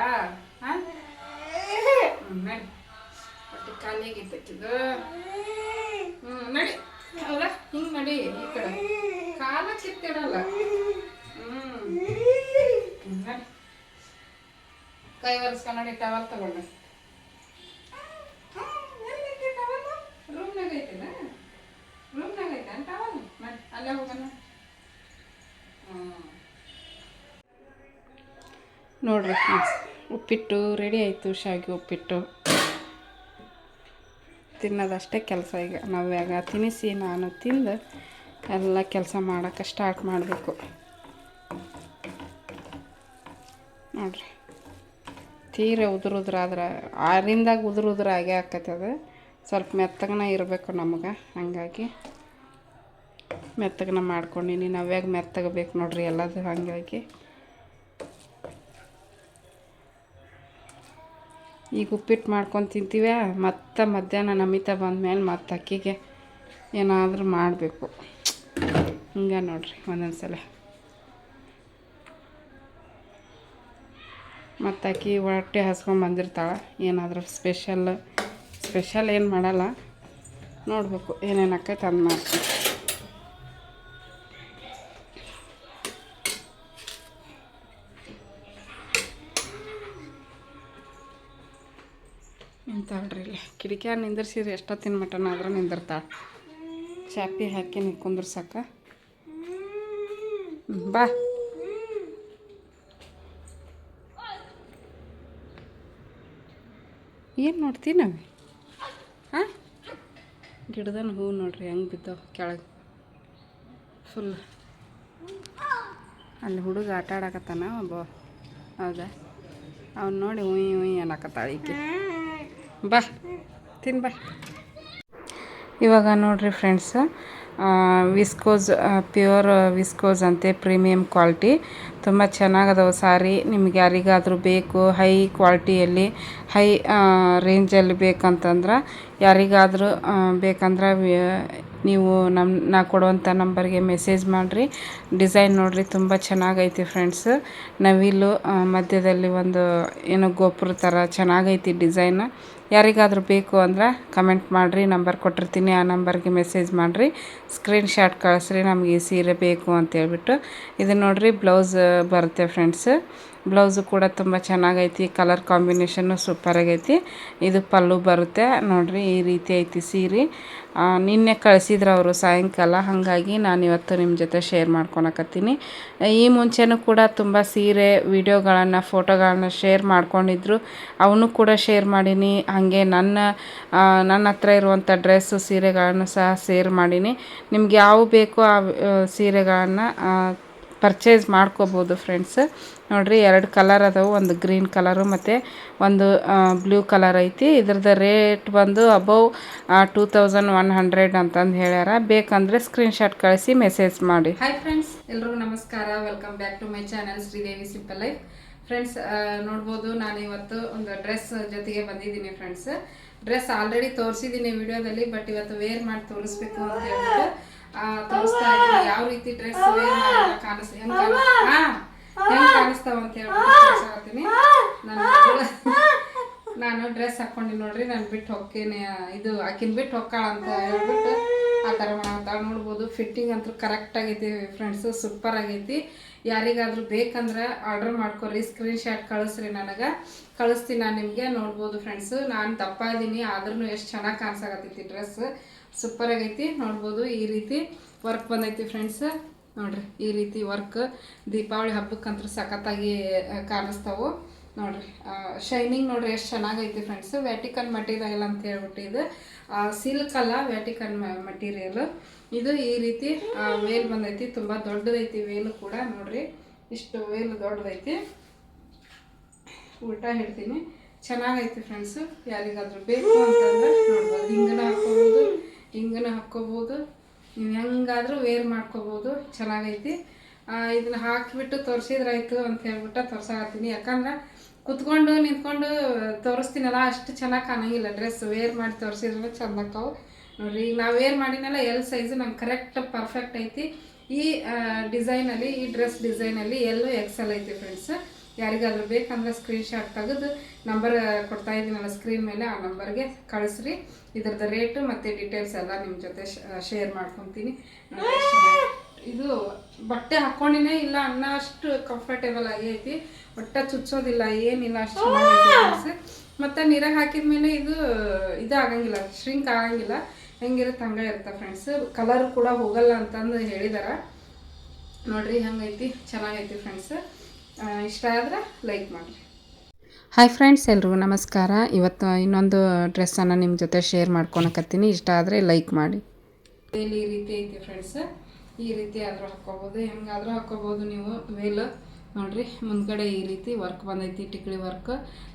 [SPEAKER 1] ಹಾಂ ನಡಿ. ಹೊಟ್ಟೆ ಖಾಲಿ ಆಗೈತೆ ಇದು ಹ್ಞೂ ನಡಿ. ಹೌದಾ ಹಿಂಗೆ ನಡಿ ಈ ಕಡೆ. ಕಾಲ ಕಿತ್ತಿಡಲ್ಲ. ನಡಿ ಕೈ ಒರೆಸ್ಕೊಂಡು ಟವಲ್ ತಗೊಂಡ. ರೂಮ್ನಾಗ ಐತಿಲ್ಲ ರೂಮ್ನಾಗ ಐತೆ ಟವಲ್ ಮಾಡಿ ಅಲ್ಲೇ ಹೋಗೋಣ. ನೋಡ್ರಿ ಉಪ್ಪಿಟ್ಟು ರೆಡಿ ಆಯಿತು ಶಾವಿಗೆ ಉಪ್ಪಿಟ್ಟು. ತಿನ್ನೋದಷ್ಟೇ ಕೆಲಸ ಈಗ. ನಾವು ನಾವ್ಯಾಗ ತಿನ್ನಿಸಿ ನಾನು ತಿಂದು ಎಲ್ಲ ಕೆಲಸ ಮಾಡೋಕ್ಕೆ ಸ್ಟಾರ್ಟ್ ಮಾಡಬೇಕು. ನೋಡ್ರಿ. ತೀರ ಉದುರುದ್ರಾದ್ರೆ ಆರಿಂದಾಗ ಉದುರು ಹಾಗೆ ಅದು. ಸ್ವಲ್ಪ ಮೆತ್ತಗನ ಇರಬೇಕು ನಮಗೆ, ಹಾಗಾಗಿ. ಮೆತ್ತಗನ ಮಾಡ್ಕೊಂಡಿನಿ, ನಾವ್ಯಾಗ ಮೆತ್ತಗಬೇಕು ನೋಡ್ರಿ ಎಲ್ಲದು, ಹಾಗಾಗಿ. ಈಗ ಉಪ್ಪಿಟ್ಟು ಮಾಡ್ಕೊಂಡು ತಿಂತೀವ ಮತ್ತೆ ಮಧ್ಯಾಹ್ನ ಬಂದ ಮೇಲೆ ಮತ್ತೆ ಅಕ್ಕಿಗೆ ಏನಾದರೂ ಮಾಡಬೇಕು. ಹಿಂಗೆ ನೋಡ್ರಿ ಒಂದೊಂದು ಸಲ ಮತ್ತು ಅಕ್ಕಿ ಹೊಟ್ಟೆ ಹಸ್ಕೊಂಡು ಬಂದಿರ್ತಾಳೆ. ಏನಾದರೂ ಸ್ಪೆಷಲ್ ಸ್ಪೆಷಲ್ ಏನು ಮಾಡಲ್ಲ. ನೋಡಬೇಕು ಏನೇನು ಆಕೈತೆ ಅದು ಮಾಡ್ತೀನಿ. ನಿಂತಾಳ್ರಿ ಇಲ್ಲಿ. ಕಿಡಿಕ್ಯಾಗ ನಿಂದಿರ್ಸಿದ್ರೆ ಎಷ್ಟೊತ್ತಿನ ಮಟನ್ ಆದರೂ ನಿಂದಿರ್ತಾಳೆ. ಚಾಪಿ ಹಾಕಿ ಕುಂದ್ರಸಕ್ಕ ಬಾ. ಏನು ನೋಡ್ತೀವಿ ನಾವು? ಹಾಂ? ಗಿಡದನ ಹೂ ನೋಡ್ರಿ, ಹೆಂಗೆ ಬಿದ್ದಾವ ಕೆಳಗೆ. ಫುಲ್ ಅಲ್ಲಿ ಹುಡುಗ ಆಟ ಆಡಕತ್ತಾನ ಒಬ್ಬ. ಹೌದಾ? ಅವ್ನು ನೋಡಿ ಉಯ್ ಉಯ್ ಅನ್ನಕತ್ತಾಳ ಈಕೆ. ಬಾ ತಿನ್ ಬಾ ಇವಾಗ ನೋಡ್ರಿ ಫ್ರೆಂಡ್ಸ್ ವಿಸ್ಕೋಸ್ ಪ್ಯೂರ್ ವಿಸ್ಕೋಸ್ ಅಂತೆ ಪ್ರೀಮಿಯಂ ಕ್ವಾಲಿಟಿ ತುಂಬ ಚೆನ್ನಾಗದವು ಸಾರಿ. ನಿಮ್ಗೆ ಯಾರಿಗಾದರೂ ಬೇಕು ಹೈ ಕ್ವಾಲಿಟಿಯಲ್ಲಿ ಹೈ ರೇಂಜಲ್ಲಿ ಬೇಕಂತಂದ್ರೆ, ಯಾರಿಗಾದರೂ ಬೇಕಂದ್ರೆ ನೀವು ನಮ್ಮ ನಾ ಕೊಡುವಂಥ ನಂಬರ್ಗೆ ಮೆಸೇಜ್ ಮಾಡಿರಿ. ಡಿಸೈನ್ ನೋಡಿರಿ, ತುಂಬ ಚೆನ್ನಾಗೈತಿ ಫ್ರೆಂಡ್ಸ್ ನವಿಲು ಮಧ್ಯದಲ್ಲಿ ಒಂದು, ಏನೋ ಗೋಪುರ ಥರ ಚೆನ್ನಾಗೈತಿ ಡಿಸೈನ್ ಯಾರಿಗಾದರೂ ಬೇಕು ಅಂದ್ರೆ ಕಮೆಂಟ್ ಮಾಡಿರಿ ನಂಬರ್ ಕೊಟ್ಟಿರ್ತೀನಿ, ಆ ನಂಬರ್ಗೆ ಮೆಸೇಜ್ ಮಾಡಿರಿ. ಸ್ಕ್ರೀನ್ ಶಾಟ್ ಕಳಿಸ್ರಿ, ನಮಗೆ ಈ ಸೀರೆ ಬೇಕು ಅಂತೇಳ್ಬಿಟ್ಟು ಇದು ನೋಡಿರಿ ಬ್ಲೌಸ್ ಬರುತ್ತೆ ಫ್ರೆಂಡ್ಸ್ ಬ್ಲೌಸು ಕೂಡ ತುಂಬ ಚೆನ್ನಾಗೈತಿ ಕಲರ್ ಕಾಂಬಿನೇಷನ್ನು ಸೂಪರಾಗೈತಿ ಇದು ಪಲ್ಲು ಬರುತ್ತೆ ನೋಡಿರಿ ಈ ರೀತಿ ಐತಿ ಸೀರೆ. ನಿನ್ನೆ ಕಳಿಸಿದ್ರು ಅವರು ಸಾಯಂಕಾಲ ಹಾಗಾಗಿ ನಾನು ಇವತ್ತು ನಿಮ್ಮ ಜೊತೆ ಶೇರ್ ಮಾಡ್ಕೊಳಕತ್ತೀನಿ. ಈ ಮುಂಚೆನೂ ಕೂಡ ತುಂಬ ಸೀರೆ ವಿಡಿಯೋಗಳನ್ನು ಫೋಟೋಗಳನ್ನ ಶೇರ್ ಮಾಡ್ಕೊಂಡಿದ್ರು. ಅವನು ಕೂಡ ಶೇರ್ ಮಾಡೀನಿ. ಹಾಗೆ ನನ್ನ ನನ್ನ ಹತ್ರ ಇರುವಂಥ ಡ್ರೆಸ್ಸು ಸೀರೆಗಳನ್ನು ಸಹ ಶೇರ್ ಮಾಡೀನಿ. ನಿಮ್ಗೆ ಯಾವ ಬೇಕೋ ಆ, ಸೀರೆಗಳನ್ನು ಪರ್ಚೇಸ್ ಮಾಡ್ಕೋಬೋದು ಫ್ರೆಂಡ್ಸ್ ನೋಡಿರಿ, ಎರಡು ಕಲರ್ ಅದಾವು, ಒಂದು ಗ್ರೀನ್ ಕಲರು ಮತ್ತು ಒಂದು ಬ್ಲೂ ಕಲರ್ ಐತಿ. ಇದ್ರದ್ದು ರೇಟ್ ಬಂದು above two thousand one hundred ಅಂತಂದು ಹೇಳ್ಯಾರ. ಬೇಕಂದರೆ ಸ್ಕ್ರೀನ್ಶಾಟ್ ಕಳಿಸಿ ಮೆಸೇಜ್ ಮಾಡಿ. ಹಾಯ್ ಫ್ರೆಂಡ್ಸ್ ಎಲ್ರಿಗೂ ನಮಸ್ಕಾರ. Welcome back to my channel Sridevi simple life friends ನೋಡ್ಬೋದು, ನಾನು ಇವತ್ತು ಒಂದು ಡ್ರೆಸ್ ಜೊತೆಗೆ ಬಂದಿದ್ದೀನಿ ಫ್ರೆಂಡ್ಸ್ ಡ್ರೆಸ್ ಆಲ್ರೆಡಿ ತೋರಿಸಿದ್ದೀನಿ ವಿಡಿಯೋದಲ್ಲಿ ಬಟ್ ಇವತ್ತು ವೇರ್ ಮಾಡಿ ತೋರಿಸ್ಬೇಕು ಅಂತ ಹೇಳ್ಬಿಟ್ಟು ತೋರಿಸ್ತಾ ಇದ್ದೀನಿ. ಯಾವ ರೀತಿ ಡ್ರೆಸ್ ಕಾಣಿಸ್ ಹೆಂಗ್ ಹೆಂಗ್ ಕಾಣಿಸ್ತಾವ ಅಂತ ಹೇಳ್ಬಿಟ್ಟು ನನ್ನ ನಾನು ಡ್ರೆಸ್ ಹಾಕೊಂಡಿ ನೋಡ್ರಿ ನಾನು ಬಿಟ್ಟು ಹೋಗ್ತೇನೆ ಇದು ಆಕಿನ ಬಿಟ್ಟು ಹೊಕ್ಕಾಳ ಅಂತ ಹೇಳ್ಬಿಟ್ಟು ಆ ಥರ ಮಾಡ್ತಾಳೆ ನೋಡ್ಬೋದು ಫಿಟ್ಟಿಂಗ್ ಅಂತೂ ಕರೆಕ್ಟ್ ಆಗೈತಿ ಫ್ರೆಂಡ್ಸು ಸೂಪರ್ ಆಗೈತಿ. ಯಾರಿಗಾದ್ರೂ ಬೇಕಂದ್ರೆ ಆರ್ಡರ್ ಮಾಡ್ಕೊರಿ ಸ್ಕ್ರೀನ್ ಶಾಟ್ ಕಳಿಸ್ರಿ ನನಗೆ. ಕಳಿಸ್ತೀನಿ ನಾನು ನಿಮಗೆ ನೋಡ್ಬೋದು ಫ್ರೆಂಡ್ಸು ನಾನು ದಪ್ಪ ಇದ್ದೀನಿ ಆದ್ರೂ ಎಷ್ಟು ಚೆನ್ನಾಗಿ ಕಾಣಿಸಾಕತ್ತೈತಿ ಡ್ರೆಸ್ ಸೂಪರ್ ಆಗೈತಿ, ನೋಡ್ಬೋದು ಈ ರೀತಿ ವರ್ಕ್ ಬಂದೈತಿ ಫ್ರೆಂಡ್ಸ್ ನೋಡ್ರಿ, ಈ ರೀತಿ ವರ್ಕ್ ದೀಪಾವಳಿ ಹಬ್ಬಕ್ಕಂತೂ ಸಖತ್ತಾಗಿ ಕಾಣಿಸ್ತಾವು. ನೋಡ್ರಿ ಶೈನಿಂಗ್ ನೋಡ್ರಿ ಎಷ್ಟು ಚೆನ್ನಾಗೈತಿ ಫ್ರೆಂಡ್ಸ್ ವ್ಯಾಟಿಕನ್ ಮಟೀರಿಯಲ್ ಅಂತ ಹೇಳ್ಬಿಟ್ಟು ಇದು ಸಿಲ್ಕ್ ಅಲ್ಲ ವ್ಯಾಟಿಕನ್ ಮಟೀರಿಯಲ್ ಇದು ಈ ರೀತಿ ವೇಲ್ ಬಂದೈತಿ, ತುಂಬ ದೊಡ್ಡದೈತಿ ವೇಲು ಕೂಡ, ನೋಡ್ರಿ. ಇಷ್ಟು ವೇಲ್ ದೊಡ್ಡದೈತಿ. ಊಟ ಹೇಳ್ತೀನಿ. ಚೆನ್ನಾಗೈತಿ ಫ್ರೆಂಡ್ಸು ಯಾರಿಗಾದ್ರೂ ಬೇಕು ಅಂತಂದ್ರೆ ನೋಡ್ಬೋದು. ಹಿಂಗನ ಹಾಕ್ಕೋಬೋದು ಹಿಂಗನ ಹಾಕ್ಕೋಬೋದು. ನೀವು ಹೆಂಗಾದರೂ ವೇರ್ ಮಾಡ್ಕೋಬೋದು. ಚೆನ್ನಾಗೈತಿ. ಇದನ್ನ ಹಾಕಿಬಿಟ್ಟು ತೋರಿಸಿದ್ರಾಯ್ತು ಅಂತ ಹೇಳ್ಬಿಟ್ಟು ತೋರ್ಸಾಕತ್ತೀನಿ. ಯಾಕಂದ್ರೆ ಕುತ್ಕೊಂಡು, ನಿಂತ್ಕೊಂಡು ತೋರಿಸ್ತೀನಲ್ಲ, ಅಷ್ಟು ಚೆನ್ನಾಗಿ ಕಾಣಂಗಿಲ್ಲ ಡ್ರೆಸ್ ವೇರ್ ಮಾಡಿ ತೋರಿಸಿದ್ರೆ ಚಂದ ಆಕಾವು ನೋಡ್ರಿ, ಈಗ ನಾವು ವೇರ್ ಮಾಡಿನಲ್ಲ ಎಲ್ ಸೈಜು ನಂಗೆ ಕರೆಕ್ಟ್ ಪರ್ಫೆಕ್ಟ್ ಐತಿ. ಈ ಡಿಸೈನಲ್ಲಿ ಈ ಡ್ರೆಸ್ ಡಿಸೈನಲ್ಲಿ ಎಲ್ಲೂ ಎಕ್ಸೆಲ್ ಐತಿ ಫ್ರೆಂಡ್ಸ್ ಯಾರಿಗಾದ್ರೂ ಬೇಕಂದ್ರೆ ಸ್ಕ್ರೀನ್ ಶಾಟ್ ತೆಗೆದು ನಂಬರ್ ಕೊಡ್ತಾ ಇದ್ದೀನಲ್ಲ ಸ್ಕ್ರೀನ್ ಮೇಲೆ ಆ ನಂಬರ್ಗೆ ಕಳಿಸ್ರಿ. ಇದ್ರದ್ದು ರೇಟು ಮತ್ತು ಡೀಟೇಲ್ಸ್ ಎಲ್ಲ ನಿಮ್ಮ ಜೊತೆ ಶೇರ್ ಮಾಡ್ಕೊತೀನಿ. ಇದು ಬಟ್ಟೆ ಹಾಕೊಂಡಿನೇ ಇಲ್ಲ ಅನ್ನ ಅಷ್ಟು ಕಂಫರ್ಟೇಬಲ್ ಐತಿ. ಒಟ್ಟ ಚುಚ್ಚೋದಿಲ್ಲ ಏನಿಲ್ಲ ಅಷ್ಟು ಮತ್ತು ನೀರಾಗ ಹಾಕಿದ್ಮೇಲೆ ಇದು ಇದು ಆಗಂಗಿಲ್ಲ ಶ್ರಿಂಕ್ ಆಗಂಗಿಲ್ಲ. ಹೆಂಗಿರುತ್ತೆ ಹಂಗೆ ಇರುತ್ತೆ ಫ್ರೆಂಡ್ಸ್ ಕಲರ್ ಕೂಡ ಹೋಗಲ್ಲ ಅಂತಂದು ಹೇಳಿದಾರ. ನೋಡ್ರಿ ಹಂಗೈತಿ? ಚೆನ್ನಾಗೈತಿ ಫ್ರೆಂಡ್ಸ್ ಇಷ್ಟ ಆದ್ರೆ ಲೈಕ್ ಮಾಡಿರಿ. ಹಾಯ್ ಫ್ರೆಂಡ್ಸ್ ಎಲ್ರಿಗೂ ನಮಸ್ಕಾರ. ಇವತ್ತು ಇನ್ನೊಂದು ಡ್ರೆಸ್ಸನ್ನು ನಿಮ್ಮ ಜೊತೆ ಶೇರ್ ಮಾಡ್ಕೊಳಕತ್ತೀನಿ. ಇಷ್ಟ ಆದರೆ ಲೈಕ್ ಮಾಡಿ. ಇಲ್ಲಿ ಈ ರೀತಿ ಐತಿ ಫ್ರೆಂಡ್ಸ್ ಈ ರೀತಿ ಆದರೂ ಹಾಕ್ಕೋಬೋದು. ಹೆಂಗಾದರೂ ಹಾಕ್ಕೋಬೋದು ನೀವು. ವೇಲ್ ನೋಡಿರಿ ಮುಂದ್ಗಡೆ ಈ ರೀತಿ ವರ್ಕ್ ಬಂದೈತಿ ಟಿಕ್ಳಿ ವರ್ಕ್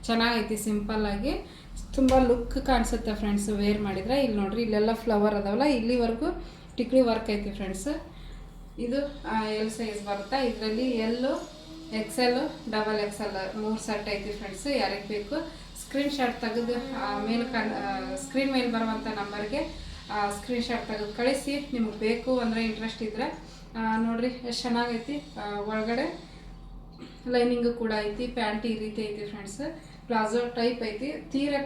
[SPEAKER 1] ಚೆನ್ನಾಗೈತಿ ಸಿಂಪಲ್ ಆಗಿ. ತುಂಬ ಲುಕ್ ಕಾಣಿಸುತ್ತೆ ಫ್ರೆಂಡ್ಸ್ ವೇರ್ ಮಾಡಿದ್ರೆ. ಇಲ್ಲಿ ನೋಡಿರಿ ಇಲ್ಲೆಲ್ಲ ಫ್ಲವರ್ ಅದಾವಲ್ಲ ಇಲ್ಲಿವರೆಗೂ ಟಿಕ್ಳಿ ವರ್ಕ್ ಐತಿ ಫ್ರೆಂಡ್ಸ್ ಇದು ಎಲ್ ಸೈಜ್ ಬರುತ್ತೆ? ಇದರಲ್ಲಿ ಎಲ್ಲು ಎಕ್ಸೆಲ್ ಡಬಲ್ ಎಕ್ಸೆಲ್ ಮೂರು ಸೆಟ್ ಐತಿ ಫ್ರೆಂಡ್ಸ್ ಯಾರಿಗೆ ಬೇಕು? ಸ್ಕ್ರೀನ್ ಶಾಟ್ ತೆಗೆದು ಮೇಲೆ ಸ್ಕ್ರೀನ್ ಮೇಲೆ ಬರುವಂಥ ನಂಬರ್ಗೆ ಸ್ಕ್ರೀನ್ ಶಾಟ್ ತೆಗೆದು ಕಳಿಸಿ. ನಿಮ್ಗೆ ಬೇಕು ಅಂದರೆ ಇಂಟ್ರೆಸ್ಟ್ ಇದ್ದರೆ ನೋಡಿರಿ, ಎಷ್ಟು ಚೆನ್ನಾಗೈತಿ. ಒಳಗಡೆ ಲೈನಿಂಗು ಕೂಡ ಐತಿ ಪ್ಯಾಂಟ್ ಈ ರೀತಿ ಐತಿ ಫ್ರೆಂಡ್ಸ್ ಪ್ಲಾಜೋ ಟೈಪ್ ಐತಿ. ತೀರಾ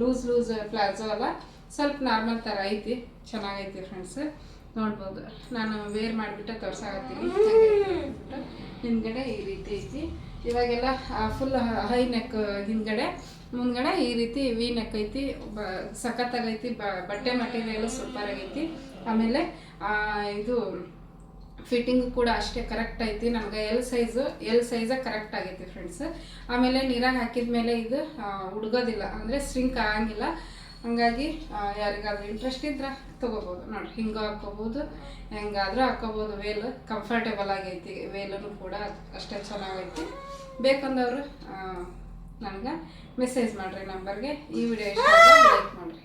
[SPEAKER 1] ಲೂಸ್ ಲೂಸ್ ಪ್ಲಾಜೋ ಅಲ್ಲ. ಸ್ವಲ್ಪ ನಾರ್ಮಲ್ ಥರ ಐತಿ. ಚೆನ್ನಾಗೈತಿ ಫ್ರೆಂಡ್ಸ್ ನೋಡ್ಬೋದು. ನಾನು ವೇರ್ ಮಾಡಿಬಿಟ್ಟು ತೋರ್ಸಾಕತ್ತೀನಿ. ಹಿಂದ್ಗಡೆ ಈ ರೀತಿ ಐತಿ. ಇವಾಗೆಲ್ಲ ಫುಲ್ ಹೈ ನೆಕ್ ಹಿಂದ್ಗಡೆ. ಮುಂದ್ಗಡೆ ಈ ರೀತಿ ವಿ ನೆಕ್ ಐತಿ. ಬ ಸಖತ್ತಾಗೈತಿ. ಬ ಬಟ್ಟೆ ಮಟೀರಿಯಲ್ ಸೂಪರ್ ಆಗೈತಿ ಆಮೇಲೆ ಇದು ಫಿಟ್ಟಿಂಗ್ ಕೂಡ ಅಷ್ಟೇ ಕರೆಕ್ಟ್ ಐತಿ. ನಮ್ಗೆ L size L size correct ಆಗೈತಿ ಫ್ರೆಂಡ್ಸ್ ಆಮೇಲೆ ನೀರಾಗ ಹಾಕಿದ ಮೇಲೆ ಇದು ಉಡ್ಗೋದಿಲ್ಲ. ಅಂದರೆ ಸ್ಟ್ರಿಂಕ್ ಆಗಂಗಿಲ್ಲ. ಹಂಗಾಗಿ ಯಾರಿಗಾದ್ರೂ ಇಂಟ್ರೆಸ್ಟ್ ಇದ್ರೆ ತೊಗೋಬೋದು. ನೋಡ್ರಿ ಹಿಂಗೆ ಹಾಕ್ಕೋಬೋದು, ಹೆಂಗಾದ್ರೂ ಹಾಕ್ಕೋಬೋದು. ವೇಲ್ ಕಂಫರ್ಟೇಬಲ್ ಆಗೈತಿ. ವೇಲೂ ಕೂಡ ಅಷ್ಟೇ ಚೆನ್ನಾಗೈತಿ. ಬೇಕಂದವರು ನನಗೆ ಮೆಸೇಜ್ ಮಾಡಿರಿ ನಂಬರ್ಗೆ. ಈ ವಿಡಿಯೋ ಲೈಕ್ ಮಾಡಿರಿ.